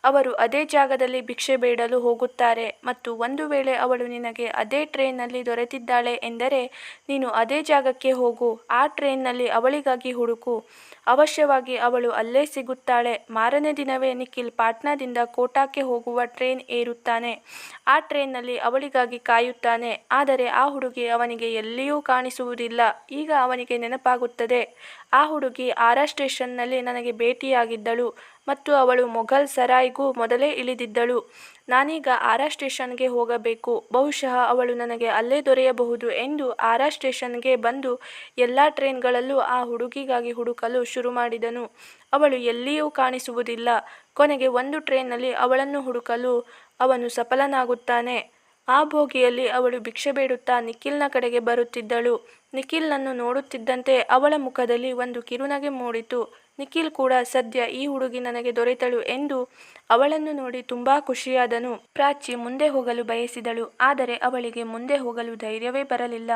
[SPEAKER 1] ಅವರು ಅದೇ ಜಾಗದಲ್ಲಿ ಭಿಕ್ಷೆ ಬೇಡಲು ಹೋಗುತ್ತಾರೆ ಮತ್ತು ಒಂದು ವೇಳೆ ಅವಳು ನಿನಗೆ ಅದೇ ಟ್ರೈನ್ನಲ್ಲಿ ದೊರೆತಿದ್ದಾಳೆ ಎಂದರೆ ನೀನು ಅದೇ ಜಾಗಕ್ಕೆ ಹೋಗು, ಆ ಟ್ರೈನ್ನಲ್ಲಿ ಅವಳಿಗಾಗಿ ಹುಡುಕು. ಅವಶ್ಯವಾಗಿ ಅವಳು ಅಲ್ಲೇ ಸಿಗುತ್ತಾಳೆ. ಮಾರನೇ ದಿನವೇ ನಿಖಿಲ್ ಪಾಟ್ನಾದಿಂದ ಕೋಟಾಕ್ಕೆ ಹೋಗುವ ಟ್ರೈನ್ ಏರುತ್ತಾನೆ. ಆ ಟ್ರೈನ್ನಲ್ಲಿ ಅವಳಿಗಾಗಿ ಕಾಯುತ್ತಾನೆ. ಆದರೆ ಆ ಹುಡುಗಿ ಅವನಿಗೆ ಎಲ್ಲಿಯೂ ಕಾಣಿಸುವುದಿಲ್ಲ. ಈಗ ಅವನಿಗೆ ನೆನಪಾಗುತ್ತದೆ. ಆ ಹುಡುಗಿ ಆರಾ ಸ್ಟೇಷನ್ನಲ್ಲಿ ನನಗೆ ಭೇಟಿಯಾಗಿದ್ದಳು ಮತ್ತು ಅವಳು ಮೊಘಲ್ ಸರಾಯ್ಗೂ ಮೊದಲೇ ಇಳಿದಿದ್ದಳು. ನಾನೀಗ ಆರಾ ಸ್ಟೇಷನ್ಗೆ ಹೋಗಬೇಕು. ಬಹುಶಃ ಅವಳು ನನಗೆ ಅಲ್ಲೇ ದೊರೆಯಬಹುದು ಎಂದು ಆರಾ ಸ್ಟೇಷನ್ಗೆ ಬಂದು ಎಲ್ಲ ಟ್ರೈನ್ಗಳಲ್ಲೂ ಆ ಹುಡುಗಿಗಾಗಿ ಹುಡುಕಲು ಶುರು ಮಾಡಿದನು. ಅವಳು ಎಲ್ಲಿಯೂ ಕಾಣಿಸುವುದಿಲ್ಲ. ಕೊನೆಗೆ ಒಂದು ಟ್ರೈನ್ನಲ್ಲಿ ಅವಳನ್ನು ಹುಡುಕಲು ಅವನು ಸಫಲನಾಗುತ್ತಾನೆ. ಆ ಬೋಗಿಯಲ್ಲಿ ಅವಳು ಭಿಕ್ಷೆ ಬೇಡುತ್ತಾ ನಿಖಿಲ್ನ ಕಡೆಗೆ ಬರುತ್ತಿದ್ದಳು. ನಿಖಿಲ್ನನ್ನು ನೋಡುತ್ತಿದ್ದಂತೆ ಅವಳ ಮುಖದಲ್ಲಿ ಒಂದು ಕಿರುನಗೆ ಮೂಡಿತು. ನಿಖಿಲ್ ಕೂಡ ಸದ್ಯ ಈ ಹುಡುಗಿ ನನಗೆ ದೊರೆತಳು ಎಂದು ಅವಳನ್ನು ನೋಡಿ ತುಂಬಾ ಖುಷಿಯಾದನು. ಪ್ರಾಚಿ ಮುಂದೆ ಹೋಗಲು ಬಯಸಿದಳು, ಆದರೆ ಅವಳಿಗೆ ಮುಂದೆ ಹೋಗಲು ಧೈರ್ಯವೇ ಬರಲಿಲ್ಲ.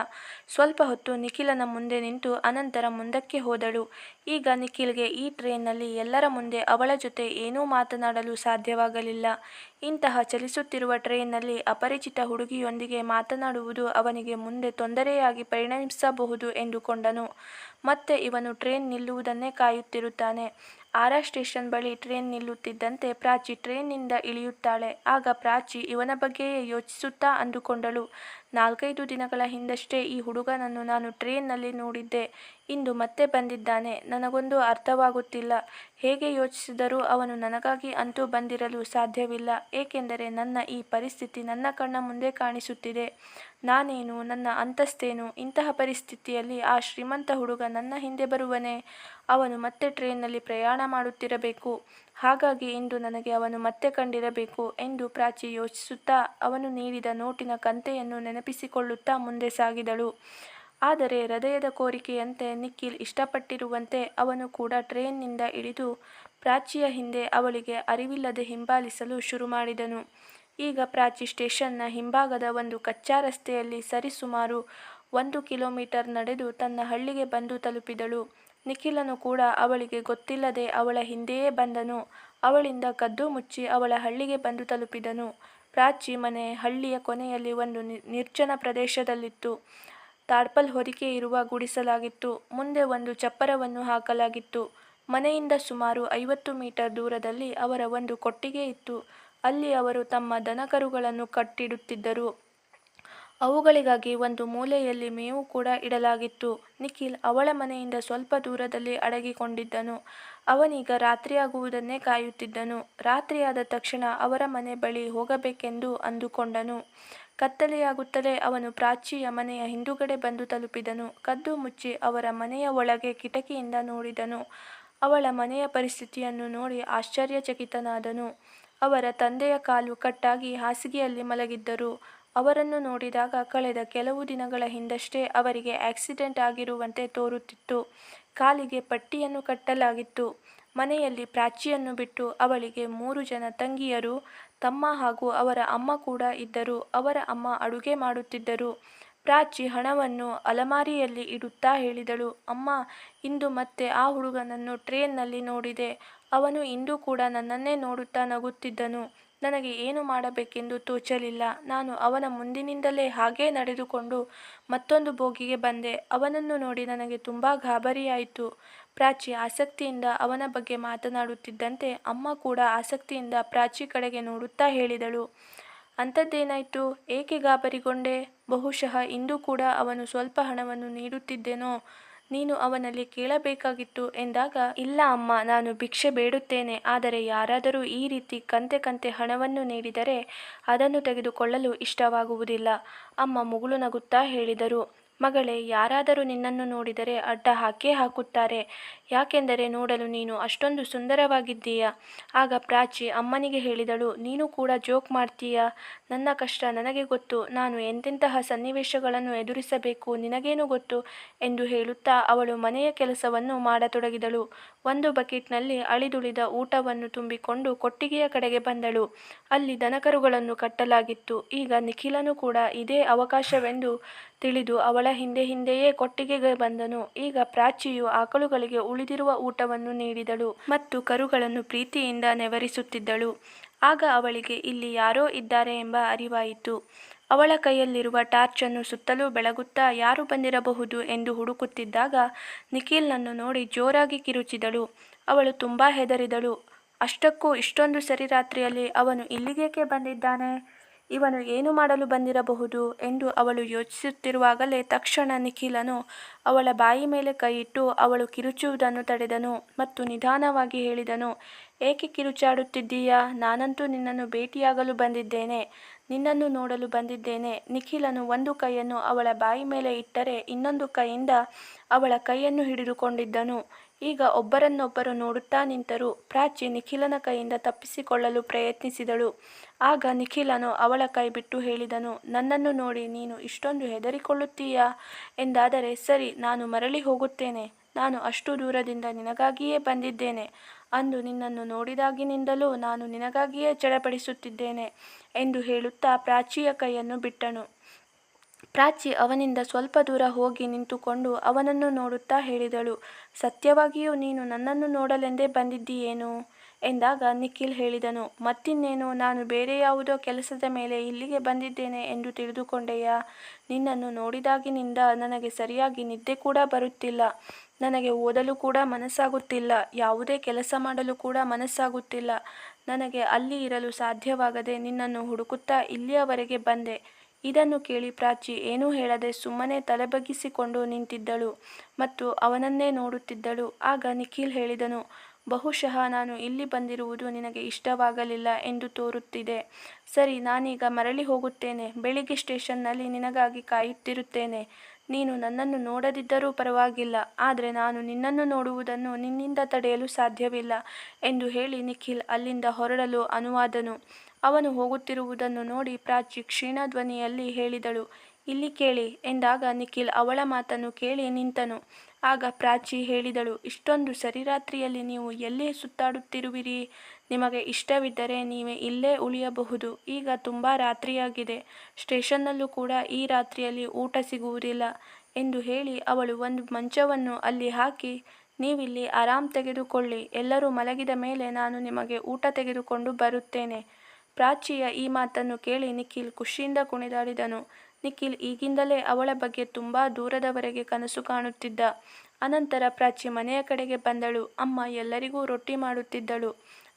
[SPEAKER 1] ಸ್ವಲ್ಪ ಹೊತ್ತು ನಿಖಿಲನ ಮುಂದೆ ನಿಂತು ಅನಂತರ ಮುಂದಕ್ಕೆ ಹೋದಳು. ಈಗ ನಿಖಿಲ್ಗೆ ಈ ಟ್ರೈನ್ನಲ್ಲಿ ಎಲ್ಲರ ಮುಂದೆ ಅವಳ ಜೊತೆ ಏನೂ ಮಾತನಾಡಲು ಸಾಧ್ಯವಾಗಲಿಲ್ಲ. ಇಂತಹ ಚಲಿಸುತ್ತಿರುವ ಟ್ರೈನ್ನಲ್ಲಿ ಅಪರಿಚಿತ ಹುಡುಗಿಯೊಂದಿಗೆ ಮಾತನಾಡುವುದು ಅವನಿಗೆ ಮುಂದೆ ತೊಂದರೆಯಾಗಿ ಪರಿಣಮಿಸಬಹುದು ಎಂದುಕೊಂಡನು. ಮತ್ತೆ ಇವನು ಟ್ರೈನ್ ನಿಲ್ಲುವುದನ್ನೇ ಕಾಯುತ್ತಿರುತ್ತಾನೆ. ಆರಾ ಸ್ಟೇಷನ್ ಬಳಿ ಟ್ರೈನ್ ನಿಲ್ಲುತ್ತಿದ್ದಂತೆ ಪ್ರಾಚಿ ಟ್ರೈನ್ನಿಂದ ಇಳಿಯುತ್ತಾಳೆ. ಆಗ ಪ್ರಾಚಿ ಇವನ ಬಗ್ಗೆಯೇ ಯೋಚಿಸುತ್ತಾ ಅಂದುಕೊಂಡಳು. ನಾಲ್ಕೈದು ದಿನಗಳ ಹಿಂದಷ್ಟೇ ಈ ಹುಡುಗನನ್ನು ನಾನು ಟ್ರೈನ್ನಲ್ಲಿ ನೋಡಿದ್ದೆ. ಇಂದು ಮತ್ತೆ ಬಂದಿದ್ದಾನೆ. ನನಗೊಂದು ಅರ್ಥವಾಗುತ್ತಿಲ್ಲ. ಹೇಗೆ ಯೋಚಿಸಿದರೂ ಅವನು ನನಗಾಗಿ ಅಂತೂ ಬಂದಿರಲು ಸಾಧ್ಯವಿಲ್ಲ. ಏಕೆಂದರೆ ನನ್ನ ಈ ಪರಿಸ್ಥಿತಿ ನನ್ನ ಕಣ್ಣ ಮುಂದೆ ಕಾಣಿಸುತ್ತಿದೆ. ನಾನೇನು ನನ್ನ ಅಂತಸ್ತೇನು? ಇಂತಹ ಪರಿಸ್ಥಿತಿಯಲ್ಲಿ ಆ ಶ್ರೀಮಂತ ಹುಡುಗ ನನ್ನ ಹಿಂದೆ ಬರುವನೇ? ಅವನು ಮತ್ತೆ ಟ್ರೈನ್ನಲ್ಲಿ ಪ್ರಯಾಣ ಮಾಡುತ್ತಿರಬೇಕು. ಹಾಗಾಗಿ ಇಂದು ನನಗೆ ಅವನು ಮತ್ತೆ ಕಂಡಿರಬೇಕು ಎಂದು ಪ್ರಾಚಿ ಯೋಚಿಸುತ್ತಾ ಅವನು ನೀಡಿದ ನೋಟಿನ ಕಂತೆಯನ್ನು ನೆನಪಿಸಿಕೊಳ್ಳುತ್ತಾ ಮುಂದೆ ಸಾಗಿದಳು. ಆದರೆ ಹೃದಯದ ಕೋರಿಕೆಯಂತೆ ನಿಖಿಲ್ ಇಷ್ಟಪಟ್ಟಿರುವಂತೆ ಅವನು ಕೂಡ ಟ್ರೈನ್ನಿಂದ ಇಳಿದು ಪ್ರಾಚಿಯ ಹಿಂದೆ ಅವಳಿಗೆ ಅರಿವಿಲ್ಲದೆ ಹಿಂಬಾಲಿಸಲು ಶುರು ಮಾಡಿದನು. ಈಗ ಪ್ರಾಚಿ ಸ್ಟೇಷನ್ನ ಹಿಂಭಾಗದ ಒಂದು ಕಚ್ಚಾ ರಸ್ತೆಯಲ್ಲಿ ಸರಿಸುಮಾರು ಒಂದು ಕಿಲೋಮೀಟರ್ ನಡೆದು ತನ್ನ ಹಳ್ಳಿಗೆ ಬಂದು ತಲುಪಿದಳು. ನಿಖಿಲನು ಕೂಡ ಅವಳಿಗೆ ಗೊತ್ತಿಲ್ಲದೆ ಅವಳ ಹಿಂದೆಯೇ ಬಂದನು. ಅವಳಿಂದ ಕದ್ದು ಮುಚ್ಚಿ ಅವಳ ಹಳ್ಳಿಗೆ ಬಂದು ತಲುಪಿದನು. ಪ್ರಾಚಿ ಮನೆ ಹಳ್ಳಿಯ ಕೊನೆಯಲ್ಲಿ ಒಂದು ನಿರ್ಜನ ಪ್ರದೇಶದಲ್ಲಿತ್ತು. ತಾಡ್ಪಲ್ ಹೊದಿಕೆ ಇರುವ ಗುಡಿಸಲಾಗಿತ್ತು. ಮುಂದೆ ಒಂದು ಚಪ್ಪರವನ್ನು ಹಾಕಲಾಗಿತ್ತು. ಮನೆಯಿಂದ ಸುಮಾರು ಐವತ್ತು ಮೀಟರ್ ದೂರದಲ್ಲಿ ಅವರ ಒಂದು ಕೊಟ್ಟಿಗೆ ಇತ್ತು. ಅಲ್ಲಿ ಅವರು ತಮ್ಮ ದನಕರುಗಳನ್ನು ಕಟ್ಟಿಡುತ್ತಿದ್ದರು. ಅವುಗಳಿಗಾಗಿ ಒಂದು ಮೂಲೆಯಲ್ಲಿ ಮೇವು ಕೂಡ ಇಡಲಾಗಿತ್ತು. ನಿಖಿಲ್ ಅವಳ ಮನೆಯಿಂದ ಸ್ವಲ್ಪ ದೂರದಲ್ಲಿ ಅಡಗಿಕೊಂಡಿದ್ದನು. ಅವನೀಗ ರಾತ್ರಿಯಾಗುವುದನ್ನೇ ಕಾಯುತ್ತಿದ್ದನು. ರಾತ್ರಿಯಾದ ತಕ್ಷಣ ಅವರ ಮನೆ ಬಳಿ ಹೋಗಬೇಕೆಂದು ಅಂದುಕೊಂಡನು. ಕತ್ತಲೆಯಾಗುತ್ತಲೇ ಅವನು ಪ್ರಾಚಿಯ ಮನೆಯ ಹಿಂದುಗಡೆ ಬಂದು ತಲುಪಿದನು. ಕದ್ದು ಮುಚ್ಚಿ ಅವರ ಮನೆಯ ಒಳಗೆ ಕಿಟಕಿಯಿಂದ ನೋಡಿದನು. ಅವಳ ಮನೆಯ ಪರಿಸ್ಥಿತಿಯನ್ನು ನೋಡಿ ಆಶ್ಚರ್ಯಚಕಿತನಾದನು. ಅವರ ತಂದೆಯ ಕಾಲು ಕಟ್ಟಾಗಿ ಹಾಸಿಗೆಯಲ್ಲಿ ಮಲಗಿದ್ದರು. ಅವರನ್ನು ನೋಡಿದಾಗ ಕಳೆದ ಕೆಲವು ದಿನಗಳ ಹಿಂದಷ್ಟೇ ಅವರಿಗೆ ಆಕ್ಸಿಡೆಂಟ್ ಆಗಿರುವಂತೆ ತೋರುತ್ತಿತ್ತು. ಕಾಲಿಗೆ ಪಟ್ಟಿಯನ್ನು ಕಟ್ಟಲಾಗಿತ್ತು. ಮನೆಯಲ್ಲಿ ಪ್ರಾಚಿಯನ್ನು ಬಿಟ್ಟು ಅವಳಿಗೆ ಮೂರು ಜನ ತಂಗಿಯರು ತಮ್ಮ ಹಾಗೂ ಅವರ ಅಮ್ಮ ಕೂಡ ಇದ್ದರು. ಅವರ ಅಮ್ಮ ಅಡುಗೆ ಮಾಡುತ್ತಿದ್ದರು. ಪ್ರಾಚಿ ಹಣವನ್ನು ಅಲಮಾರಿಯಲ್ಲಿ ಇಡುತ್ತಾ ಹೇಳಿದಳು. ಅಮ್ಮ, ಇಂದು ಮತ್ತೆ ಆ ಹುಡುಗನನ್ನು ಟ್ರೇನ್ನಲ್ಲಿ ನೋಡಿದೆ. ಅವನು ಇಂದು ಕೂಡ ನನ್ನನ್ನೇ ನೋಡುತ್ತಾ ನಗುತ್ತಿದ್ದನು. ನನಗೆ ಏನು ಮಾಡಬೇಕೆಂದು ತೋಚಲಿಲ್ಲ. ನಾನು ಅವನ ಮುಂದಿನಿಂದಲೇ ಹಾಗೇ ನಡೆದುಕೊಂಡು ಮತ್ತೊಂದು ಬೋಗಿಗೆ ಬಂದೆ. ಅವನನ್ನು ನೋಡಿ ನನಗೆ ತುಂಬ ಗಾಬರಿಯಾಯಿತು. ಪ್ರಾಚಿ ಆಸಕ್ತಿಯಿಂದ ಅವನ ಬಗ್ಗೆ ಮಾತನಾಡುತ್ತಿದ್ದಂತೆ ಅಮ್ಮ ಕೂಡ ಆಸಕ್ತಿಯಿಂದ ಪ್ರಾಚಿ ಕಡೆಗೆ ನೋಡುತ್ತಾ ಹೇಳಿದಳು. ಅಂಥದ್ದೇನಾಯಿತು? ಏಕೆ ಗಾಬರಿಗೊಂಡೆ? ಬಹುಶಃ ಇಂದು ಕೂಡ ಅವನು ಸ್ವಲ್ಪ ಹಣವನ್ನು ನೀಡುತ್ತಿದ್ದೇನೋ? ನೀನು ಅವನಲ್ಲಿ ಕೇಳಬೇಕಾಗಿತ್ತು ಎಂದಾಗ, ಇಲ್ಲ ಅಮ್ಮ, ನಾನು ಭಿಕ್ಷೆ ಬೇಡುತ್ತೇನೆ. ಆದರೆ ಯಾರಾದರೂ ಈ ರೀತಿ ಕಂತೆ ಕಂತೆ ಹಣವನ್ನು ನೀಡಿದರೆ ಅದನ್ನು ತೆಗೆದುಕೊಳ್ಳಲು ಇಷ್ಟವಾಗುವುದಿಲ್ಲ. ಅಮ್ಮ ಮುಗುಳು ನಗುತ್ತಾ ಹೇಳಿದರು. ಮಗಳೇ, ಯಾರಾದರೂ ನಿನ್ನನ್ನು ನೋಡಿದರೆ ಅಡ್ಡ ಹಾಕೇ ಹಾಕುತ್ತಾರೆ. ಯಾಕೆಂದರೆ ನೋಡಲು ನೀನು ಅಷ್ಟೊಂದು ಸುಂದರವಾಗಿದ್ದೀಯ? ಆಗ ಪ್ರಾಚಿ ಅಮ್ಮನಿಗೆ ಹೇಳಿದಳು, ನೀನು ಕೂಡ ಜೋಕ್ ಮಾಡ್ತೀಯ? ನನ್ನ ಕಷ್ಟ ನನಗೆ ಗೊತ್ತು, ನಾನು ಎಂತೆಂತಹ ಸನ್ನಿವೇಶಗಳನ್ನು ಎದುರಿಸಬೇಕು ನಿನಗೇನು ಗೊತ್ತು? ಎಂದು ಹೇಳುತ್ತಾ ಅವಳು ಮನೆಯ ಕೆಲಸವನ್ನು ಮಾಡತೊಡಗಿದಳು. ಒಂದು ಬಕೆಟ್ನಲ್ಲಿ ಅಳಿದುಳಿದ ಊಟವನ್ನು ತುಂಬಿಕೊಂಡು ಕೊಟ್ಟಿಗೆಯ ಕಡೆಗೆ ಬಂದಳು. ಅಲ್ಲಿ ದನಕರುಗಳನ್ನು ಕಟ್ಟಲಾಗಿತ್ತು. ಈಗ ನಿಖಿಲನು ಕೂಡ ಇದೇ ಅವಕಾಶವೆಂದು ತಿಳಿದು ಅವಳ ಹಿಂದೆ ಹಿಂದೆಯೇ ಕೊಟ್ಟಿಗೆಗೆ ಬಂದನು. ಈಗ ಪ್ರಾಚಿಯು ಆಕಳುಗಳಿಗೆ ಉಳಿದಿರುವ ಊಟವನ್ನು ನೀಡಿದಳು ಮತ್ತು ಕರುಗಳನ್ನು ಪ್ರೀತಿಯಿಂದ ನೆವರಿಸುತ್ತಿದ್ದಳು. ಆಗ ಅವಳಿಗೆ ಇಲ್ಲಿ ಯಾರೋ ಇದ್ದಾರೆ ಎಂಬ ಅರಿವಾಯಿತು. ಅವಳ ಕೈಯಲ್ಲಿರುವ ಟಾರ್ಚನ್ನು ಸುತ್ತಲೂ ಬೆಳಗುತ್ತಾ ಯಾರು ಬಂದಿರಬಹುದು ಎಂದು ಹುಡುಕುತ್ತಿದ್ದಾಗ ನಿಖಿಲ್ನನ್ನು ನೋಡಿ ಜೋರಾಗಿ ಕಿರುಚಿದಳು. ಅವಳು ತುಂಬ ಹೆದರಿದಳು. ಅಷ್ಟಕ್ಕೂ ಇಷ್ಟೊಂದು ಸರಿ ರಾತ್ರಿಯಲ್ಲಿ ಅವನು ಇಲ್ಲಿಗೇಕೆ ಬಂದಿದ್ದಾನೆ? ಇವನು ಏನು ಮಾಡಲು ಬಂದಿರಬಹುದು ಎಂದು ಅವಳು ಯೋಚಿಸುತ್ತಿರುವಾಗಲೇ ತಕ್ಷಣ ನಿಖಿಲನು ಅವಳ ಬಾಯಿ ಮೇಲೆ ಕೈಯಿಟ್ಟು ಅವಳು ಕಿರುಚುವುದನ್ನು ತಡೆದನು ಮತ್ತು ನಿಧಾನವಾಗಿ ಹೇಳಿದನು, ಏಕೆ ಕಿರುಚಾಡುತ್ತಿದ್ದೀಯಾ? ನಾನಂತೂ ನಿನ್ನನ್ನು ಭೇಟಿಯಾಗಲು ಬಂದಿದ್ದೇನೆ, ನಿನ್ನನ್ನು ನೋಡಲು ಬಂದಿದ್ದೇನೆ. ನಿಖಿಲನು ಒಂದು ಕೈಯನ್ನು ಅವಳ ಬಾಯಿ ಮೇಲೆ ಇಟ್ಟರೆ ಇನ್ನೊಂದು ಕೈಯಿಂದ ಅವಳ ಕೈಯನ್ನು ಹಿಡಿದುಕೊಂಡಿದ್ದನು. ಈಗ ಒಬ್ಬರನ್ನೊಬ್ಬರು ನೋಡುತ್ತಾ ನಿಂತರು ಪ್ರಾಚಿ ನಿಖಿಲನ ಕೈಯಿಂದ ತಪ್ಪಿಸಿಕೊಳ್ಳಲು ಪ್ರಯತ್ನಿಸಿದಳು. ಆಗ ನಿಖಿಲನು ಅವಳ ಕೈ ಬಿಟ್ಟು ಹೇಳಿದನು, ನನ್ನನ್ನು ನೋಡಿ ನೀನು ಇಷ್ಟೊಂದು ಹೆದರಿಕೊಳ್ಳುತ್ತೀಯಾ? ಎಂದಾದರೆ, ಸರಿ, ನಾನು ಮರಳಿ ಹೋಗುತ್ತೇನೆ. ನಾನು ಅಷ್ಟು ದೂರದಿಂದ ನಿನಗಾಗಿಯೇ ಬಂದಿದ್ದೇನೆ. ಅಂದು ನಿನ್ನನ್ನು ನೋಡಿದಾಗಿನಿಂದಲೂ ನಾನು ನಿನಗಾಗಿಯೇ ಚಡಪಡಿಸುತ್ತಿದ್ದೇನೆ ಎಂದು ಹೇಳುತ್ತಾ ಪ್ರಾಚಿಯ ಕೈಯನ್ನು ಬಿಟ್ಟನು. ಪ್ರಾಚಿ ಅವನಿಂದ ಸ್ವಲ್ಪ ದೂರ ಹೋಗಿ ನಿಂತುಕೊಂಡು ಅವನನ್ನು ನೋಡುತ್ತಾ ಹೇಳಿದಳು, ಸತ್ಯವಾಗಿಯೂ ನೀನು ನನ್ನನ್ನು ನೋಡಲೆಂದೇ ಬಂದಿದ್ದೀಯೇನು? ಎಂದಾಗ ನಿಖಿಲ್ ಹೇಳಿದನು, ಮತ್ತಿನ್ನೇನು, ನಾನು ಬೇರೆ ಯಾವುದೋ ಕೆಲಸದ ಮೇಲೆ ಇಲ್ಲಿಗೆ ಬಂದಿದ್ದೇನೆ ಎಂದು ತಿಳಿದುಕೊಂಡೆಯಾ? ನಿನ್ನನ್ನು ನೋಡಿದಾಗಿನಿಂದ ನನಗೆ ಸರಿಯಾಗಿ ನಿದ್ದೆ ಕೂಡ ಬರುತ್ತಿಲ್ಲ, ನನಗೆ ಓದಲು ಕೂಡ ಮನಸ್ಸಾಗುತ್ತಿಲ್ಲ, ಯಾವುದೇ ಕೆಲಸ ಮಾಡಲು ಕೂಡ ಮನಸ್ಸಾಗುತ್ತಿಲ್ಲ, ನನಗೆ ಅಲ್ಲಿ ಇರಲು ಸಾಧ್ಯವಾಗದೆ ನಿನ್ನನ್ನು ಹುಡುಕುತ್ತಾ ಇಲ್ಲಿಯವರೆಗೆ ಬಂದೆ. ಇದನ್ನು ಕೇಳಿ ಪ್ರಾಚಿ ಏನೂ ಹೇಳದೆ ಸುಮ್ಮನೆ ತಲೆಬಗ್ಗಿಸಿಕೊಂಡು ನಿಂತಿದ್ದಳು ಮತ್ತು ಅವನನ್ನೇ ನೋಡುತ್ತಿದ್ದಳು. ಆಗ ನಿಖಿಲ್ ಹೇಳಿದನು, ಬಹುಶಃ ನಾನು ಇಲ್ಲಿ ಬಂದಿರುವುದು ನಿನಗೆ ಇಷ್ಟವಾಗಲಿಲ್ಲ ಎಂದು ತೋರುತ್ತಿದೆ. ಸರಿ, ನಾನೀಗ ಮರಳಿ ಹೋಗುತ್ತೇನೆ. ಬೆಳಿಗ್ಗೆ ಸ್ಟೇಷನ್ನಲ್ಲಿ ನಿನಗಾಗಿ ಕಾಯುತ್ತಿರುತ್ತೇನೆ. ನೀನು ನನ್ನನ್ನು ನೋಡದಿದ್ದರೂ ಪರವಾಗಿಲ್ಲ, ಆದರೆ ನಾನು ನಿನ್ನನ್ನು ನೋಡುವುದನ್ನು ನಿನ್ನಿಂದ ತಡೆಯಲು ಸಾಧ್ಯವಿಲ್ಲ ಎಂದು ಹೇಳಿ ನಿಖಿಲ್ ಅಲ್ಲಿಂದ ಹೊರಡಲು ಅನುವಾದನು. ಅವನು ಹೋಗುತ್ತಿರುವುದನ್ನು ನೋಡಿ ಪ್ರಾಚಿ ಕ್ಷೀಣ ಧ್ವನಿಯಲ್ಲಿ ಹೇಳಿದಳು ಇಲ್ಲಿ ಕೇಳಿ. ಎಂದಾಗ ನಿಖಿಲ್ ಅವಳ ಮಾತನ್ನು ಕೇಳಿ ನಿಂತನು. ಆಗ ಪ್ರಾಚಿ ಹೇಳಿದಳು, ಇಷ್ಟೊಂದು ಸರಿರಾತ್ರಿಯಲ್ಲಿ ನೀವು ಎಲ್ಲಿ ಸುತ್ತಾಡುತ್ತಿರುವಿರಿ? ನಿಮಗೆ ಇಷ್ಟವಿದ್ದರೆ ನೀವೇ ಇಲ್ಲೇ ಉಳಿಯಬಹುದು. ಈಗ ತುಂಬ ರಾತ್ರಿಯಾಗಿದೆ. ಸ್ಟೇಷನ್ನಲ್ಲೂ ಕೂಡ ಈ ರಾತ್ರಿಯಲ್ಲಿ ಊಟ ಸಿಗುವುದಿಲ್ಲ ಎಂದು ಹೇಳಿ ಅವಳು ಒಂದು ಮಂಚವನ್ನು ಅಲ್ಲಿ ಹಾಕಿ, ನೀವಿಲ್ಲಿ ಆರಾಮ್ ತೆಗೆದುಕೊಳ್ಳಿ. ಎಲ್ಲರೂ ಮಲಗಿದ ಮೇಲೆ ನಾನು ನಿಮಗೆ ಊಟ ತೆಗೆದುಕೊಂಡು ಬರುತ್ತೇನೆ. ಪ್ರಾಚಿಯ ಈ ಮಾತನ್ನು ಕೇಳಿ ನಿಖಿಲ್ ಖುಷಿಯಿಂದ ಕುಣಿದಾಡಿದನು. ನಿಖಿಲ್ ಈಗಿಂದಲೇ ಅವಳ ಬಗ್ಗೆ ತುಂಬ ದೂರದವರೆಗೆ ಕನಸು ಕಾಣುತ್ತಿದ್ದ. ಅನಂತರ ಪ್ರಾಚಿ ಮನೆಯ ಕಡೆಗೆ ಬಂದಳು. ಅಮ್ಮ ಎಲ್ಲರಿಗೂ ರೊಟ್ಟಿ ಮಾಡುತ್ತಿದ್ದಳು.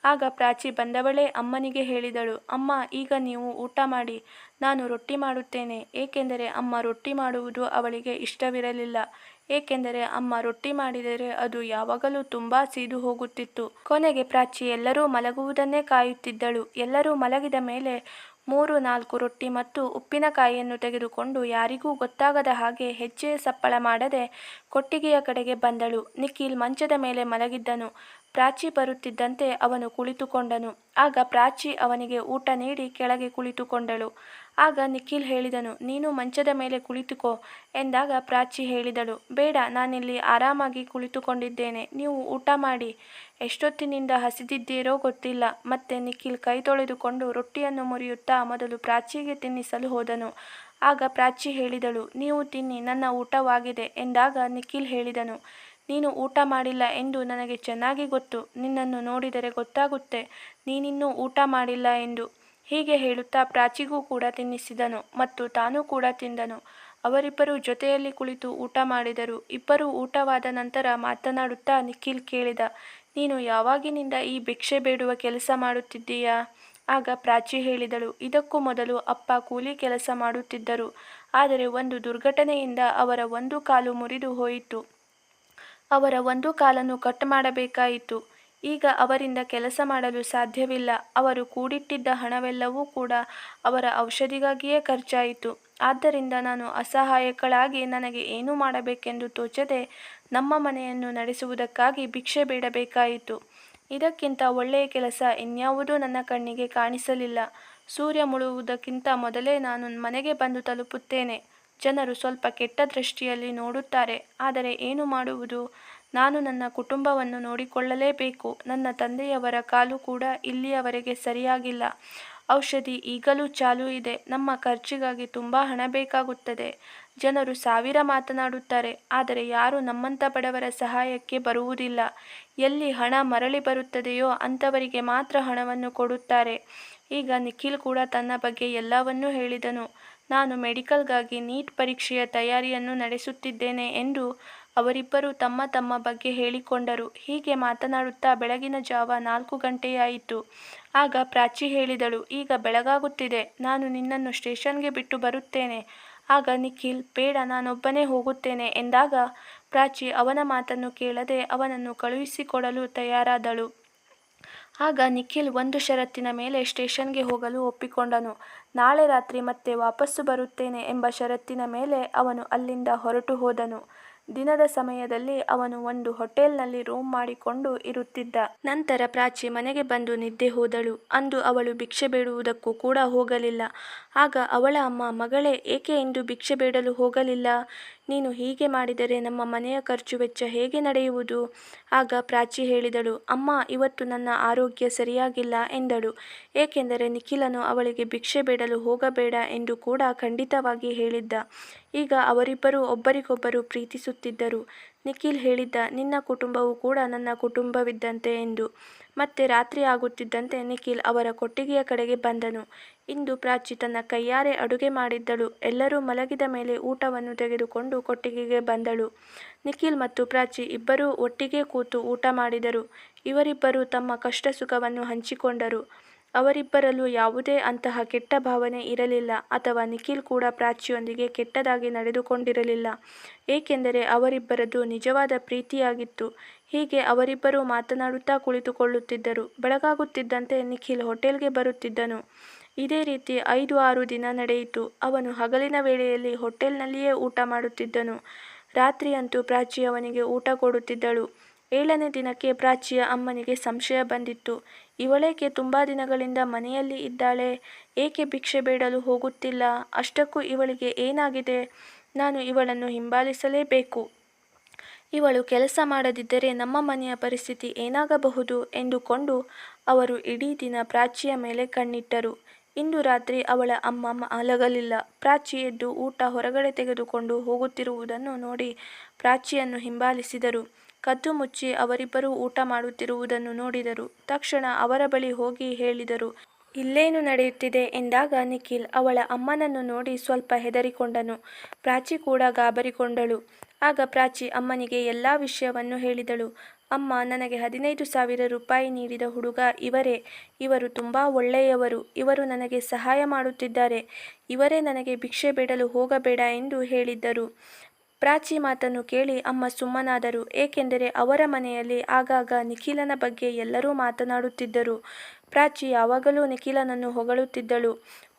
[SPEAKER 1] ಆಗ ಪ್ರಾಚಿ ಬಂದವಳೇ ಅಮ್ಮನಿಗೆ ಹೇಳಿದಳು, ಅಮ್ಮ, ಈಗ ನೀವು ಊಟ ಮಾಡಿ. ನಾನು ರೊಟ್ಟಿ ಮಾಡುತ್ತೇನೆ. ಏಕೆಂದರೆ ಅಮ್ಮ ರೊಟ್ಟಿ ಮಾಡುವುದು ಅವಳಿಗೆ ಇಷ್ಟವಿರಲಿಲ್ಲ. ಏಕೆಂದರೆ ಅಮ್ಮ ರೊಟ್ಟಿ ಮಾಡಿದರೆ ಅದು ಯಾವಾಗಲೂ ತುಂಬ ಸೀದು ಹೋಗುತ್ತಿತ್ತು. ಕೊನೆಗೆ ಪ್ರಾಚಿ ಎಲ್ಲರೂ ಮಲಗುವುದನ್ನೇ ಕಾಯುತ್ತಿದ್ದಳು. ಎಲ್ಲರೂ ಮಲಗಿದ ಮೇಲೆ ಮೂರು, ನಾಲ್ಕು ರೊಟ್ಟಿ ಮತ್ತು ಉಪ್ಪಿನಕಾಯಿಯನ್ನು ತೆಗೆದುಕೊಂಡು ಯಾರಿಗೂ ಗೊತ್ತಾಗದ ಹಾಗೆ ಹೆಜ್ಜೆ ಸಪ್ಪಳ ಮಾಡದೆ ಕೊಟ್ಟಿಗೆಯ ಕಡೆಗೆ ಬಂದಳು. ನಿಖಿಲ್ ಮಂಚದ ಮೇಲೆ ಮಲಗಿದ್ದನು. ಪ್ರಾಚಿ ಬರುತ್ತಿದ್ದಂತೆ ಅವನು ಕುಳಿತುಕೊಂಡನು. ಆಗ ಪ್ರಾಚಿ ಅವನಿಗೆ ಊಟ ನೀಡಿ ಕೆಳಗೆ ಕುಳಿತುಕೊಂಡಳು. ಆಗ ನಿಖಿಲ್ ಹೇಳಿದನು, ನೀನು ಮಂಚದ ಮೇಲೆ ಕುಳಿತುಕೋ ಎಂದಾಗ ಪ್ರಾಚಿ ಹೇಳಿದಳು, ಬೇಡ, ನಾನಿಲ್ಲಿ ಆರಾಮಾಗಿ ಕುಳಿತುಕೊಂಡಿದ್ದೇನೆ, ನೀವು ಊಟ ಮಾಡಿ. ಎಷ್ಟೊತ್ತಿನಿಂದ ಹಸಿದಿದ್ದೀರೋ ಗೊತ್ತಿಲ್ಲ ಮತ್ತೆ ನಿಖಿಲ್ ಕೈ ತೊಳೆದುಕೊಂಡು ರೊಟ್ಟಿಯನ್ನು ಮುರಿಯುತ್ತಾ ಮೊದಲು ಪ್ರಾಚಿಗೆ ತಿನ್ನಿಸಲು ಹೋದನು. ಆಗ ಪ್ರಾಚಿ ಹೇಳಿದಳು, ನೀವು ತಿನ್ನಿ, ನನ್ನ ಊಟವಾಗಿದೆ ಎಂದಾಗ ನಿಖಿಲ್ ಹೇಳಿದನು, ನೀನು ಊಟ ಮಾಡಿಲ್ಲ ಎಂದು ನನಗೆ ಚೆನ್ನಾಗಿ ಗೊತ್ತು. ನಿನ್ನನ್ನು ನೋಡಿದರೆ ಗೊತ್ತಾಗುತ್ತೆ. ನೀನಿನ್ನೂ ಊಟ ಮಾಡಿಲ್ಲ ಎಂದು. ಹೀಗೆ ಹೇಳುತ್ತಾ ಪ್ರಾಚಿಗೂ ಕೂಡ ತಿನ್ನಿಸಿದನು ಮತ್ತು ತಾನೂ ಕೂಡ ತಿಂದನು. ಅವರಿಬ್ಬರು ಜೊತೆಯಲ್ಲಿ ಕುಳಿತು ಊಟ ಮಾಡಿದರು. ಇಬ್ಬರು ಊಟವಾದ ನಂತರ ಮಾತನಾಡುತ್ತಾ ನಿಖಿಲ್ ಕೇಳಿದ, ನೀನು ಯಾವಾಗಿನಿಂದ ಈ ಭಿಕ್ಷೆ ಬೇಡುವ ಕೆಲಸ ಮಾಡುತ್ತಿದ್ದೀಯಾ? ಆಗ ಪ್ರಾಚಿ ಹೇಳಿದಳು, ಇದಕ್ಕೂ ಮೊದಲು ಅಪ್ಪ ಕೂಲಿ ಕೆಲಸ ಮಾಡುತ್ತಿದ್ದರು. ಆದರೆ ಒಂದು ದುರ್ಘಟನೆಯಿಂದ ಅವರ ಒಂದು ಕಾಲು ಮುರಿದು ಹೋಯಿತು. ಅವರ ಒಂದು ಕಾಲನ್ನು ಕಟ್ ಮಾಡಬೇಕಾಯಿತು. ಈಗ ಅವರಿಂದ ಕೆಲಸ ಮಾಡಲು ಸಾಧ್ಯವಿಲ್ಲ. ಅವರು ಕೂಡಿಟ್ಟಿದ್ದ ಹಣವೆಲ್ಲವೂ ಕೂಡ ಅವರ ಔಷಧಿಗಾಗಿಯೇ ಖರ್ಚಾಯಿತು. ಆದ್ದರಿಂದ ನಾನು ಅಸಹಾಯಕಳಾಗಿ ನನಗೆ ಏನು ಮಾಡಬೇಕೆಂದು ತೋಚದೆ ನಮ್ಮ ಮನೆಯನ್ನು ನಡೆಸುವುದಕ್ಕಾಗಿ ಭಿಕ್ಷೆ ಬೇಡಬೇಕಾಯಿತು. ಇದಕ್ಕಿಂತ ಒಳ್ಳೆಯ ಕೆಲಸ ಇನ್ಯಾವುದೂ ನನ್ನ ಕಣ್ಣಿಗೆ ಕಾಣಿಸಲಿಲ್ಲ. ಸೂರ್ಯ ಮುಳುಗುವುದಕ್ಕಿಂತ ಮೊದಲೇ ನಾನು ಮನೆಗೆ ಬಂದು ತಲುಪುತ್ತೇನೆ. ಜನರು ಸ್ವಲ್ಪ ಕೆಟ್ಟ ದೃಷ್ಟಿಯಲ್ಲಿ ನೋಡುತ್ತಾರೆ. ಆದರೆ ಏನು ಮಾಡುವುದು? ನಾನು ನನ್ನ ಕುಟುಂಬವನ್ನು ನೋಡಿಕೊಳ್ಳಲೇಬೇಕು. ನನ್ನ ತಂದೆಯವರ ಕಾಲು ಕೂಡ ಇಲ್ಲಿಯವರೆಗೆ ಸರಿಯಾಗಿಲ್ಲ. ಔಷಧಿ ಈಗಲೂ ಚಾಲೂ ಇದೆ. ನಮ್ಮ ಖರ್ಚಿಗಾಗಿ ತುಂಬ ಹಣ ಬೇಕಾಗುತ್ತದೆ. ಜನರು ಸಾವಿರ ಮಾತನಾಡುತ್ತಾರೆ. ಆದರೆ ಯಾರು ನಮ್ಮಂಥ ಬಡವರ ಸಹಾಯಕ್ಕೆ ಬರುವುದಿಲ್ಲ. ಎಲ್ಲಿ ಹಣ ಮರಳಿ ಬರುತ್ತದೆಯೋ ಅಂಥವರಿಗೆ ಮಾತ್ರ ಹಣವನ್ನು ಕೊಡುತ್ತಾರೆ. ಈಗ ನಿಖಿಲ್ ಕೂಡ ತನ್ನ ಬಗ್ಗೆ ಎಲ್ಲವನ್ನೂ ಹೇಳಿದನು. ನಾನು ಮೆಡಿಕಲ್ಗಾಗಿ ನೀಟ್ ಪರೀಕ್ಷೆಯ ತಯಾರಿಯನ್ನು ನಡೆಸುತ್ತಿದ್ದೇನೆ ಎಂದು ಅವರಿಬ್ಬರು ತಮ್ಮ ತಮ್ಮ ಬಗ್ಗೆ ಹೇಳಿಕೊಂಡರು. ಹೀಗೆ ಮಾತನಾಡುತ್ತಾ ಬೆಳಗಿನ ಜಾವ ನಾಲ್ಕು ಗಂಟೆಯಾಯಿತು. ಆಗ ಪ್ರಾಚಿ ಹೇಳಿದಳು, ಈಗ ಬೆಳಗಾಗುತ್ತಿದೆ. ನಾನು ನಿನ್ನನ್ನು ಸ್ಟೇಷನ್ಗೆ ಬಿಟ್ಟು ಬರುತ್ತೇನೆ. ಆಗ ನಿಖಿಲ್, ಬೇಡ, ನಾನೊಬ್ಬನೇ ಹೋಗುತ್ತೇನೆ ಎಂದಾಗ ಪ್ರಾಚಿ ಅವನ ಮಾತನ್ನು ಕೇಳದೆ ಅವನನ್ನು ಕಳುಹಿಸಿಕೊಡಲು ತಯಾರಾದಳು. ಆಗ ನಿಖಿಲ್ ಒಂದು ಷರತ್ತಿನ ಮೇಲೆ ಸ್ಟೇಷನ್ಗೆ ಹೋಗಲು ಒಪ್ಪಿಕೊಂಡನು. ನಾಳೆ ರಾತ್ರಿ ಮತ್ತೆ ವಾಪಸ್ಸು ಬರುತ್ತೇನೆ ಎಂಬ ಷರತ್ತಿನ ಮೇಲೆ ಅವನು ಅಲ್ಲಿಂದ ಹೊರಟು ಹೋದನು. ದಿನದ ಸಮಯದಲ್ಲಿ ಅವನು ಒಂದು ಹೋಟೆಲ್ನಲ್ಲಿ ರೂಮ್ ಮಾಡಿಕೊಂಡು ಇರುತ್ತಿದ್ದ. ನಂತರ ಪ್ರಾಚಿ ಮನೆಗೆ ಬಂದು ನಿದ್ದೆ ಹೋದಳು. ಅಂದು ಅವಳು ಭಿಕ್ಷೆ ಬೇಡುವುದಕ್ಕೂ ಕೂಡ ಹೋಗಲಿಲ್ಲ. ಆಗ ಅವಳ ಅಮ್ಮ, ಮಗಳೇ, ಏಕೆ ಎಂದು ಭಿಕ್ಷೆ ಬೇಡಲು ಹೋಗಲಿಲ್ಲ? ನೀನು ಹೀಗೆ ಮಾಡಿದರೆ ನಮ್ಮ ಮನೆಯ ಖರ್ಚು ವೆಚ್ಚ ಹೇಗೆ ನಡೆಯುವುದು? ಆಗ ಪ್ರಾಚಿ ಹೇಳಿದಳು, ಅಮ್ಮ, ಇವತ್ತು ನನ್ನ ಆರೋಗ್ಯ ಸರಿಯಾಗಿಲ್ಲ ಎಂದಳು. ಏಕೆಂದರೆ ನಿಖಿಲನು ಅವಳಿಗೆ ಭಿಕ್ಷೆ ಬೇಡಲು ಹೋಗಬೇಡ ಎಂದು ಕೂಡ ಖಂಡಿತವಾಗಿ ಹೇಳಿದ್ದ. ಈಗ ಅವರಿಬ್ಬರು ಒಬ್ಬರಿಗೊಬ್ಬರು ಪ್ರೀತಿಸುತ್ತಿದ್ದರು. ನಿಖಿಲ್ ಹೇಳಿದ್ದ, ನಿನ್ನ ಕುಟುಂಬವು ಕೂಡ ನನ್ನ ಕುಟುಂಬವಿದ್ದಂತೆ ಎಂದು. ಮತ್ತೆ ರಾತ್ರಿ ಆಗುತ್ತಿದ್ದಂತೆ ನಿಖಿಲ್ ಅವರ ಕೊಟ್ಟಿಗೆಯ ಕಡೆಗೆ ಬಂದನು. ಇಂದು ಪ್ರಾಚಿ ತನ್ನ ಕೈಯಾರೆ ಅಡುಗೆ ಮಾಡಿದ್ದಳು. ಎಲ್ಲರೂ ಮಲಗಿದ ಮೇಲೆ ಊಟವನ್ನು ತೆಗೆದುಕೊಂಡು ಕೊಟ್ಟಿಗೆಗೆ ಬಂದಳು. ನಿಖಿಲ್ ಮತ್ತು ಪ್ರಾಚಿ ಇಬ್ಬರೂ ಒಟ್ಟಿಗೆ ಕೂತು ಊಟ ಮಾಡಿದರು. ಇವರಿಬ್ಬರು ತಮ್ಮ ಕಷ್ಟ ಸುಖವನ್ನು ಹಂಚಿಕೊಂಡರು. ಅವರಿಬ್ಬರಲ್ಲೂ ಯಾವುದೇ ಅಂತಹ ಕೆಟ್ಟ ಭಾವನೆ ಇರಲಿಲ್ಲ ಅಥವಾ ನಿಖಿಲ್ ಕೂಡ ಪ್ರಾಚಿಯೊಂದಿಗೆ ಕೆಟ್ಟದಾಗಿ ನಡೆದುಕೊಂಡಿರಲಿಲ್ಲ. ಏಕೆಂದರೆ ಅವರಿಬ್ಬರದ್ದು ನಿಜವಾದ ಪ್ರೀತಿಯಾಗಿತ್ತು. ಹೀಗೆ ಅವರಿಬ್ಬರೂ ಮಾತನಾಡುತ್ತಾ ಕುಳಿತುಕೊಳ್ಳುತ್ತಿದ್ದರು. ಬೆಳಗಾಗುತ್ತಿದ್ದಂತೆ ನಿಖಿಲ್ ಹೋಟೆಲ್ಗೆ ಬರುತ್ತಿದ್ದನು. ಇದೇ ರೀತಿ ಐದು ಆರು ದಿನ ನಡೆಯಿತು. ಅವನು ಹಗಲಿನ ವೇಳೆಯಲ್ಲಿ ಹೋಟೆಲ್ನಲ್ಲಿಯೇ ಊಟ ಮಾಡುತ್ತಿದ್ದನು. ರಾತ್ರಿಯಂತೂ ಪ್ರಾಚಿ ಅವನಿಗೆ ಊಟ ಕೊಡುತ್ತಿದ್ದಳು. ಏಳನೇ ದಿನಕ್ಕೆ ಪ್ರಾಚಿಯ ಅಮ್ಮನಿಗೆ ಸಂಶಯ ಬಂದಿತ್ತು. ಇವಳೇಕೆ ತುಂಬ ದಿನಗಳಿಂದ ಮನೆಯಲ್ಲಿ ಇದ್ದಾಳೆ? ಏಕೆ ಭಿಕ್ಷೆ ಬೇಡಲು ಹೋಗುತ್ತಿಲ್ಲ? ಅಷ್ಟಕ್ಕೂ ಇವಳಿಗೆ ಏನಾಗಿದೆ? ನಾನು ಇವಳನ್ನು ಹಿಂಬಾಲಿಸಲೇಬೇಕು. ಇವಳು ಕೆಲಸ ಮಾಡದಿದ್ದರೆ ನಮ್ಮ ಮನೆಯ ಪರಿಸ್ಥಿತಿ ಏನಾಗಬಹುದು ಎಂದುಕೊಂಡು ಅವರು ಇಡೀ ದಿನ ಪ್ರಾಚಿಯ ಮೇಲೆ ಕಣ್ಣಿಟ್ಟರು. ಇಂದು ರಾತ್ರಿ ಅವಳ ಅಮ್ಮ ಮಲಗಲಿಲ್ಲ ಪ್ರಾಚಿ ಎದ್ದು ಊಟ ಹೊರಗಡೆ ತೆಗೆದುಕೊಂಡು ಹೋಗುತ್ತಿರುವುದನ್ನು ನೋಡಿ ಪ್ರಾಚಿಯನ್ನು ಹಿಂಬಾಲಿಸಿದರು. ಕದ್ದು ಮುಚ್ಚಿ ಅವರಿಬ್ಬರೂ ಊಟ ಮಾಡುತ್ತಿರುವುದನ್ನು ನೋಡಿದರು. ತಕ್ಷಣ ಅವರ ಬಳಿ ಹೋಗಿ ಹೇಳಿದರು ಇಲ್ಲೇನು ನಡೆಯುತ್ತಿದೆ ಎಂದಾಗ ನಿಖಿಲ್ ಅವಳ ಅಮ್ಮನನ್ನು ನೋಡಿ ಸ್ವಲ್ಪ ಹೆದರಿಕೊಂಡನು. ಪ್ರಾಚಿ ಕೂಡ ಗಾಬರಿಗೊಂಡಳು. ಆಗ ಪ್ರಾಚಿ ಅಮ್ಮನಿಗೆ ಎಲ್ಲ ವಿಷಯವನ್ನು ಹೇಳಿದಳು. ಅಮ್ಮ, ನನಗೆ ಹದಿನೈದು ಸಾವಿರ ರೂಪಾಯಿ ನೀಡಿದ ಹುಡುಗ ಇವರೇ. ಇವರು ತುಂಬ ಒಳ್ಳೆಯವರು. ಇವರು ನನಗೆ ಸಹಾಯ ಮಾಡುತ್ತಿದ್ದಾರೆ. ಇವರೇ ನನಗೆ ಭಿಕ್ಷೆ ಬೇಡಲು ಹೋಗಬೇಡ ಎಂದು ಹೇಳಿದ್ದರು. ಪ್ರಾಚಿ ಮಾತನ್ನು ಕೇಳಿ ಅಮ್ಮ ಸುಮ್ಮನಾದರು. ಏಕೆಂದರೆ ಅವರ ಮನೆಯಲ್ಲಿ ಆಗಾಗ ನಿಖಿಲನ ಬಗ್ಗೆ ಎಲ್ಲರೂ ಮಾತನಾಡುತ್ತಿದ್ದರು. ಪ್ರಾಚಿ ಯಾವಾಗಲೂ ನಿಖಿಲನನ್ನು ಹೊಗಳುತ್ತಿದ್ದಳು.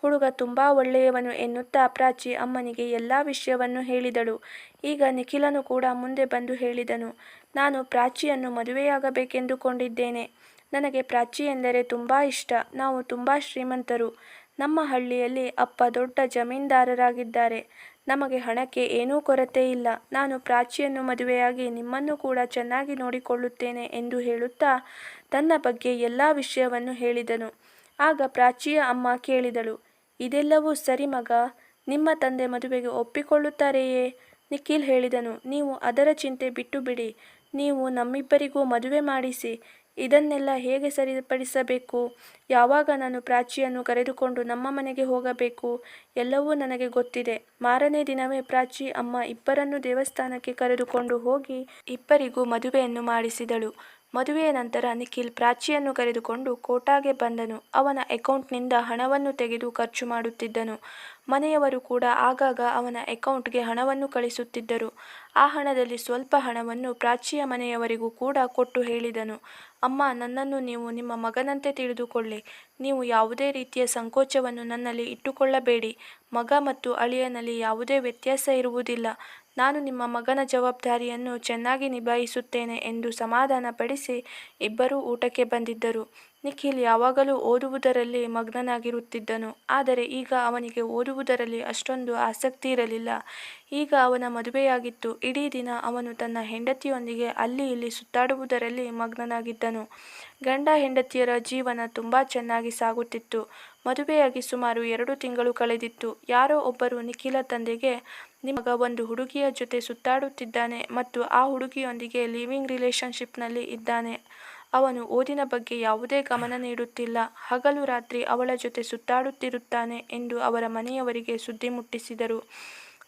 [SPEAKER 1] ಹುಡುಗ ತುಂಬ ಒಳ್ಳೆಯವನು ಎನ್ನುತ್ತಾ ಪ್ರಾಚಿ ಅಮ್ಮನಿಗೆ ಎಲ್ಲ ವಿಷಯವನ್ನು ಹೇಳಿದಳು. ಈಗ ನಿಖಿಲನು ಕೂಡ ಮುಂದೆ ಬಂದು ಹೇಳಿದನು, ನಾನು ಪ್ರಾಚಿಯನ್ನು ಮದುವೆಯಾಗಬೇಕೆಂದುಕೊಂಡಿದ್ದೇನೆ. ನನಗೆ ಪ್ರಾಚಿ ಎಂದರೆ ತುಂಬ ಇಷ್ಟ. ನಾವು ತುಂಬ ಶ್ರೀಮಂತರು. ನಮ್ಮ ಹಳ್ಳಿಯಲ್ಲಿ ಅಪ್ಪ ದೊಡ್ಡ ಜಮೀನ್ದಾರರಾಗಿದ್ದಾರೆ. ನಮಗೆ ಹಣಕ್ಕೆ ಏನೂ ಕೊರತೆ ಇಲ್ಲ. ನಾನು ಪ್ರಾಚಿಯನ್ನು ಮದುವೆಯಾಗಿ ನಿಮ್ಮನ್ನು ಕೂಡ ಚೆನ್ನಾಗಿ ನೋಡಿಕೊಳ್ಳುತ್ತೇನೆ ಎಂದು ಹೇಳುತ್ತಾ ತನ್ನ ಬಗ್ಗೆ ಎಲ್ಲ ವಿಷಯವನ್ನು ಹೇಳಿದನು. ಆಗ ಪ್ರಾಚಿಯ ಅಮ್ಮ ಕೇಳಿದಳು, ಇದೆಲ್ಲವೂ ಸರಿ ಮಗ, ನಿಮ್ಮ ತಂದೆ ಮದುವೆಗೆ ಒಪ್ಪಿಕೊಳ್ಳುತ್ತಾರೆಯೇ? ನಿಖಿಲ್ ಹೇಳಿದನು, ನೀವು ಅದರ ಚಿಂತೆ ಬಿಟ್ಟು ಬಿಡಿ. ನೀವು ನಮ್ಮಿಬ್ಬರಿಗೂ ಮದುವೆ ಮಾಡಿಸಿ. ಇದನ್ನೆಲ್ಲ ಹೇಗೆ ಸರಿಪಡಿಸಬೇಕು? ಯಾವಾಗ ನಾನು ಪ್ರಾಚಿಯನ್ನು ಕರೆದುಕೊಂಡು ನಮ್ಮ ಮನೆಗೆ ಹೋಗಬೇಕು? ಎಲ್ಲವೂ ನನಗೆ ಗೊತ್ತಿದೆ. ಮಾರನೇ ದಿನವೇ ಪ್ರಾಚಿ ಅಮ್ಮ ಇಬ್ಬರನ್ನು ದೇವಸ್ಥಾನಕ್ಕೆ ಕರೆದುಕೊಂಡು ಹೋಗಿ ಇಬ್ಬರಿಗೂ ಮದುವೆಯನ್ನು ಮಾಡಿಸಿದಳು. ಮದುವೆಯ ನಂತರ ನಿಖಿಲ್ ಪ್ರಾಚಿಯನ್ನು ಕರೆದುಕೊಂಡು ಕೋಟಾಗೆ ಬಂದನು. ಅವನ ಅಕೌಂಟ್ನಿಂದ ಹಣವನ್ನು ತೆಗೆದು ಖರ್ಚು ಮಾಡುತ್ತಿದ್ದನು. ಮನೆಯವರು ಕೂಡ ಆಗಾಗ ಅವನ ಅಕೌಂಟ್ಗೆ ಹಣವನ್ನು ಕಳಿಸುತ್ತಿದ್ದರು. ಆ ಹಣದಲ್ಲಿ ಸ್ವಲ್ಪ ಹಣವನ್ನು ಪ್ರಾಚಿಯ ಮನೆಯವರಿಗೂ ಕೂಡ ಕೊಟ್ಟು ಹೇಳಿದನು. ಅಮ್ಮ, ನನ್ನನ್ನು ನೀವು ನಿಮ್ಮ ಮಗನಂತೆ ತಿಳಿದುಕೊಳ್ಳಿ. ನೀವು ಯಾವುದೇ ರೀತಿಯ ಸಂಕೋಚವನ್ನು ನನ್ನಲ್ಲಿ ಇಟ್ಟುಕೊಳ್ಳಬೇಡಿ. ಮಗ ಮತ್ತು ಅಳಿಯನಲ್ಲಿ ಯಾವುದೇ ವ್ಯತ್ಯಾಸ ಇರುವುದಿಲ್ಲ. ನಾನು ನಿಮ್ಮ ಮಗನ ಜವಾಬ್ದಾರಿಯನ್ನು ಚೆನ್ನಾಗಿ ನಿಭಾಯಿಸುತ್ತೇನೆ ಎಂದು ಸಮಾಧಾನಪಡಿಸಿ ಇಬ್ಬರೂ ಊಟಕ್ಕೆ ಬಂದಿದ್ದರು. ನಿಖಿಲ್ ಯಾವಾಗಲೂ ಓದುವುದರಲ್ಲಿ ಮಗ್ನನಾಗಿರುತ್ತಿದ್ದನು. ಆದರೆ ಈಗ ಅವನಿಗೆ ಓದುವುದರಲ್ಲಿ ಅಷ್ಟೊಂದು ಆಸಕ್ತಿ ಇರಲಿಲ್ಲ. ಈಗ ಅವನ ಮದುವೆಯಾಗಿತ್ತು. ಇಡೀ ದಿನ ಅವನು ತನ್ನ ಹೆಂಡತಿಯೊಂದಿಗೆ ಅಲ್ಲಿ ಇಲ್ಲಿ ಸುತ್ತಾಡುವುದರಲ್ಲಿ ಮಗ್ನನಾಗಿದ್ದನು. ಗಂಡ ಹೆಂಡತಿಯರ ಜೀವನ ತುಂಬ ಚೆನ್ನಾಗಿ ಸಾಗುತ್ತಿತ್ತು. ಮದುವೆಯಾಗಿ ಸುಮಾರು ಎರಡು ತಿಂಗಳು ಕಳೆದಿತ್ತು. ಯಾರೋ ಒಬ್ಬರು ನಿಖಿಲ ತಂದೆಗೆ ನಿಮಗ ಒಂದು ಹುಡುಗಿಯ ಜೊತೆ ಸುತ್ತಾಡುತ್ತಿದ್ದಾನೆ ಮತ್ತು ಆ ಹುಡುಗಿಯೊಂದಿಗೆ ಲಿವಿಂಗ್ ರಿಲೇಷನ್ಶಿಪ್ನಲ್ಲಿ ಇದ್ದಾನೆ. ಅವನು ಓದಿನ ಬಗ್ಗೆ ಯಾವುದೇ ಗಮನ ನೀಡುತ್ತಿಲ್ಲ. ಹಗಲು ರಾತ್ರಿ ಅವಳ ಜೊತೆ ಸುತ್ತಾಡುತ್ತಿರುತ್ತಾನೆ ಎಂದು ಅವರ ಮನೆಯವರಿಗೆ ಸುದ್ದಿ ಮುಟ್ಟಿಸಿದರು.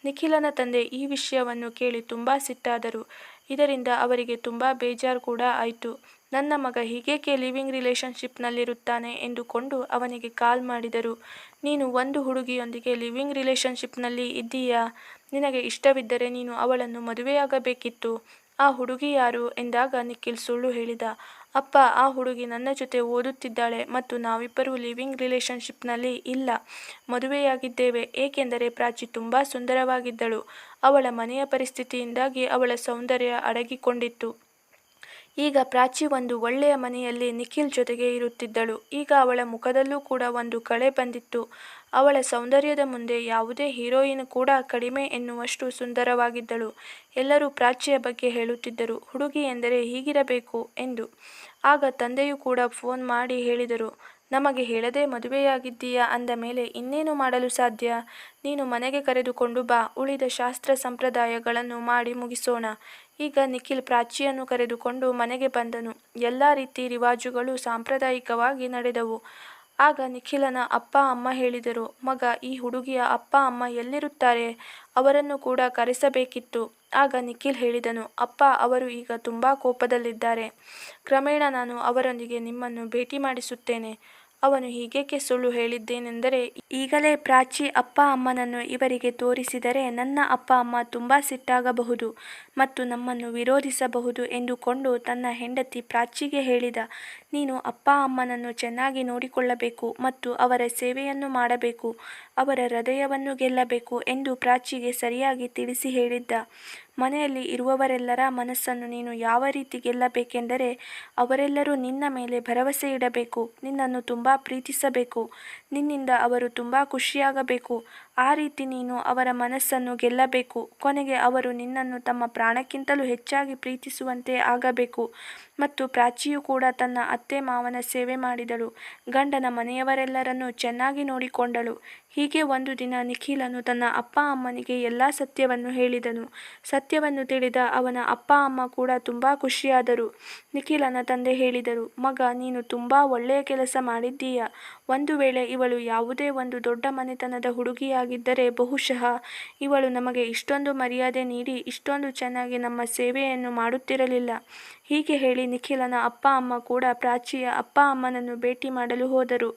[SPEAKER 1] ನಿಖಿಲನ ತಂದೆ ಈ ವಿಷಯವನ್ನು ಕೇಳಿ ತುಂಬ ಸಿಟ್ಟಾದರು. ಇದರಿಂದ ಅವರಿಗೆ ತುಂಬ ಬೇಜಾರು ಕೂಡ ಆಯಿತು. ನನ್ನ ಮಗ ಹೀಗೇಕೆ ಲಿವಿಂಗ್ ರಿಲೇಷನ್ಶಿಪ್ನಲ್ಲಿರುತ್ತಾನೆ ಎಂದುಕೊಂಡು ಅವನಿಗೆ ಕಾಲ್ ಮಾಡಿದರು. ನೀನು ಒಂದು ಹುಡುಗಿಯೊಂದಿಗೆ ಲಿವಿಂಗ್ ರಿಲೇಷನ್ಶಿಪ್ನಲ್ಲಿ ಇದ್ದೀಯಾ? ನಿನಗೆ ಇಷ್ಟವಿದ್ದರೆ ನೀನು ಅವಳನ್ನು ಮದುವೆಯಾಗಬೇಕಿತ್ತು. ಆ ಹುಡುಗಿ ಯಾರು? ಎಂದಾಗ ನಿಖಿಲ್ ಸುಳ್ಳು ಹೇಳಿದ. ಅಪ್ಪ ಆ ಹುಡುಗಿ ನನ್ನ ಜೊತೆ ಓದುತ್ತಿದ್ದಾಳೆ ಮತ್ತು ನಾವಿಬ್ಬರೂ ಲಿವಿಂಗ್ ರಿಲೇಶನ್ಶಿಪ್ನಲ್ಲಿ ಇಲ್ಲ. ಮದುವೆಯಾಗಿದ್ದೇವೆ. ಏಕೆಂದರೆ ಪ್ರಾಚಿ ತುಂಬ ಸುಂದರವಾಗಿದ್ದಳು. ಅವಳ ಮನೆಯ ಪರಿಸ್ಥಿತಿಯಿಂದಾಗಿ ಅವಳ ಸೌಂದರ್ಯ ಅಡಗಿಕೊಂಡಿತ್ತು. ಈಗ ಪ್ರಾಚಿ ಒಂದು ಒಳ್ಳೆಯ ಮನೆಯಲ್ಲಿ ನಿಖಿಲ್ ಜೊತೆಗೆ ಇರುತ್ತಿದ್ದಳು. ಈಗ ಅವಳ ಮುಖದಲ್ಲೂ ಕೂಡ ಒಂದು ಕಳೆ ಬಂದಿತ್ತು. ಅವಳ ಸೌಂದರ್ಯದ ಮುಂದೆ ಯಾವುದೇ ಹೀರೋಯಿನ್ ಕೂಡ ಕಡಿಮೆ ಎನ್ನುವಷ್ಟು ಸುಂದರವಾಗಿದ್ದಳು. ಎಲ್ಲರೂ ಪ್ರಾಚಿಯ ಬಗ್ಗೆ ಹೇಳುತ್ತಿದ್ದರು. ಹುಡುಗಿ ಎಂದರೆ ಹೀಗಿರಬೇಕು ಎಂದು. ಆಗ ತಂದೆಯೂ ಕೂಡ ಫೋನ್ ಮಾಡಿ ಹೇಳಿದರು, ನಮಗೆ ಹೇಳದೆ ಮದುವೆಯಾಗಿದ್ದೀಯಾ? ಅಂದ ಮೇಲೆ, ಇನ್ನೇನು ಮಾಡಲು ಸಾಧ್ಯ? ನೀನು ಮನೆಗೆ ಕರೆದುಕೊಂಡು ಬಾ, ಉಳಿದ ಶಾಸ್ತ್ರ ಸಂಪ್ರದಾಯಗಳನ್ನು ಮಾಡಿ ಮುಗಿಸೋಣ. ಈಗ ನಿಖಿಲ್ ಪ್ರಾಚಿಯನ್ನು ಕರೆದುಕೊಂಡು ಮನೆಗೆ ಬಂದನು. ಎಲ್ಲ ರೀತಿ ರಿವಾಜುಗಳು ಸಾಂಪ್ರದಾಯಿಕವಾಗಿ ನಡೆದವು. ಆಗ ನಿಖಿಲನ ಅಪ್ಪ ಅಮ್ಮ ಹೇಳಿದರು, ಮಗ, ಈ ಹುಡುಗಿಯ ಅಪ್ಪ ಅಮ್ಮ ಎಲ್ಲಿರುತ್ತಾರೆ? ಅವರನ್ನು ಕೂಡ ಕರೆಸಬೇಕಿತ್ತು. ಆಗ ನಿಖಿಲ್ ಹೇಳಿದನು, ಅಪ್ಪ, ಅವರು ಈಗ ತುಂಬ ಕೋಪದಲ್ಲಿದ್ದಾರೆ. ಕ್ರಮೇಣ ನಾನು ಅವರೊಂದಿಗೆ ನಿಮ್ಮನ್ನು ಭೇಟಿ ಮಾಡಿಸುತ್ತೇನೆ. ಅವನು ಹೀಗೇಕೆ ಸುಳ್ಳು ಹೇಳಿದ್ದೇನೆಂದರೆ, ಈಗಲೇ ಪ್ರಾಚಿ ಅಪ್ಪ ಅಮ್ಮನನ್ನು ಇವರಿಗೆ ತೋರಿಸಿದರೆ ನನ್ನ ಅಪ್ಪ ಅಮ್ಮ ತುಂಬ ಸಿಟ್ಟಾಗಬಹುದು ಮತ್ತು ನಮ್ಮನ್ನು ವಿರೋಧಿಸಬಹುದು ಎಂದುಕೊಂಡು ತನ್ನ ಹೆಂಡತಿ ಪ್ರಾಚಿಗೆ ಹೇಳಿದ, ನೀನು ಅಪ್ಪ ಅಮ್ಮನನ್ನು ಚೆನ್ನಾಗಿ ನೋಡಿಕೊಳ್ಳಬೇಕು ಮತ್ತು ಅವರ ಸೇವೆಯನ್ನು ಮಾಡಬೇಕು, ಅವರ ಹೃದಯವನ್ನು ಗೆಲ್ಲಬೇಕು ಎಂದು ಪ್ರಾಚಿಗೆ ಸರಿಯಾಗಿ ತಿಳಿಸಿ ಹೇಳಿದ್ದ. ಮನೆಯಲ್ಲಿ ಇರುವವರೆಲ್ಲರ ಮನಸ್ಸನ್ನು ನೀನು ಯಾವ ರೀತಿ ಗೆಲ್ಲಬೇಕೆಂದರೆ ಅವರೆಲ್ಲರೂ ನಿನ್ನ ಮೇಲೆ ಭರವಸೆ ಇಡಬೇಕು, ನಿನ್ನನ್ನು ತುಂಬ ಪ್ರೀತಿಸಬೇಕು. ನಿನ್ನಿಂದ ಅವರು ತುಂಬ ಖುಷಿಯಾಗಬೇಕು. ಆ ರೀತಿ ನೀನು ಅವರ ಮನಸ್ಸನ್ನು ಗೆಲ್ಲಬೇಕು. ಕೊನೆಗೆ ಅವರು ನಿನ್ನನ್ನು ತಮ್ಮ ಪ್ರಾಣಕ್ಕಿಂತಲೂ ಹೆಚ್ಚಾಗಿ ಪ್ರೀತಿಸುವಂತೆ ಆಗಬೇಕು. ಮತ್ತು ಪ್ರಾಚಿಯು ಕೂಡ ತನ್ನ ಅತ್ತೆ ಮಾವನ ಸೇವೆ ಮಾಡಿದಳು. ಗಂಡನ ಮನೆಯವರೆಲ್ಲರನ್ನು ಚೆನ್ನಾಗಿ ನೋಡಿಕೊಂಡಳು. ಹೀಗೆ ಒಂದು ದಿನ ನಿಖಿಲನು ತನ್ನ ಅಪ್ಪ ಅಮ್ಮನಿಗೆ ಎಲ್ಲ ಸತ್ಯವನ್ನು ಹೇಳಿದನು. ಸತ್ಯವನ್ನು ತಿಳಿದ ಅವನ ಅಪ್ಪ ಅಮ್ಮ ಕೂಡ ತುಂಬ ಖುಷಿಯಾದರು. ನಿಖಿಲನ ತಂದೆ ಹೇಳಿದರು, ಮಗ, ನೀನು ತುಂಬ ಒಳ್ಳೆಯ ಕೆಲಸ ಮಾಡಿದ್ದೀಯ. ಒಂದು ವೇಳೆ ಇವಳು ಯಾವುದೇ ಒಂದು ದೊಡ್ಡ ಮನೆತನದ ಹುಡುಗಿಯಾಗಿದ್ದರೆ ಬಹುಶಃ ಇವಳು ನಮಗೆ ಇಷ್ಟೊಂದು ಮರ್ಯಾದೆ ನೀಡಿ ಇಷ್ಟೊಂದು ಚೆನ್ನಾಗಿ ನಮ್ಮ ಸೇವೆಯನ್ನು ಮಾಡುತ್ತಿರಲಿಲ್ಲ. ಹೀಗೆ ಹೇಳಿ ನಿಖಿಲನ ಅಪ್ಪ ಅಮ್ಮ ಕೂಡ ಪ್ರಾಚಿಯ ಅಪ್ಪ ಅಮ್ಮನನ್ನು ಭೇಟಿ ಮಾಡಲು ಹೋದರು.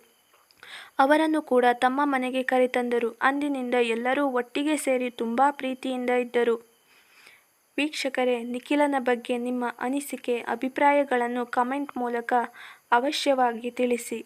[SPEAKER 1] ಅವರನ್ನು ಕೂಡ ತಮ್ಮ ಮನೆಗೆ ಕರೆತಂದರು. ಅಂದಿನಿಂದ ಎಲ್ಲರೂ ಒಟ್ಟಿಗೆ ಸೇರಿ ತುಂಬ ಪ್ರೀತಿಯಿಂದ ಇದ್ದರು. ವೀಕ್ಷಕರೇ, ನಿಖಿಲನ ಬಗ್ಗೆ ನಿಮ್ಮ ಅನಿಸಿಕೆ, ಅಭಿಪ್ರಾಯಗಳನ್ನು ಕಮೆಂಟ್ ಮೂಲಕ ಅವಶ್ಯವಾಗಿ ತಿಳಿಸಿ.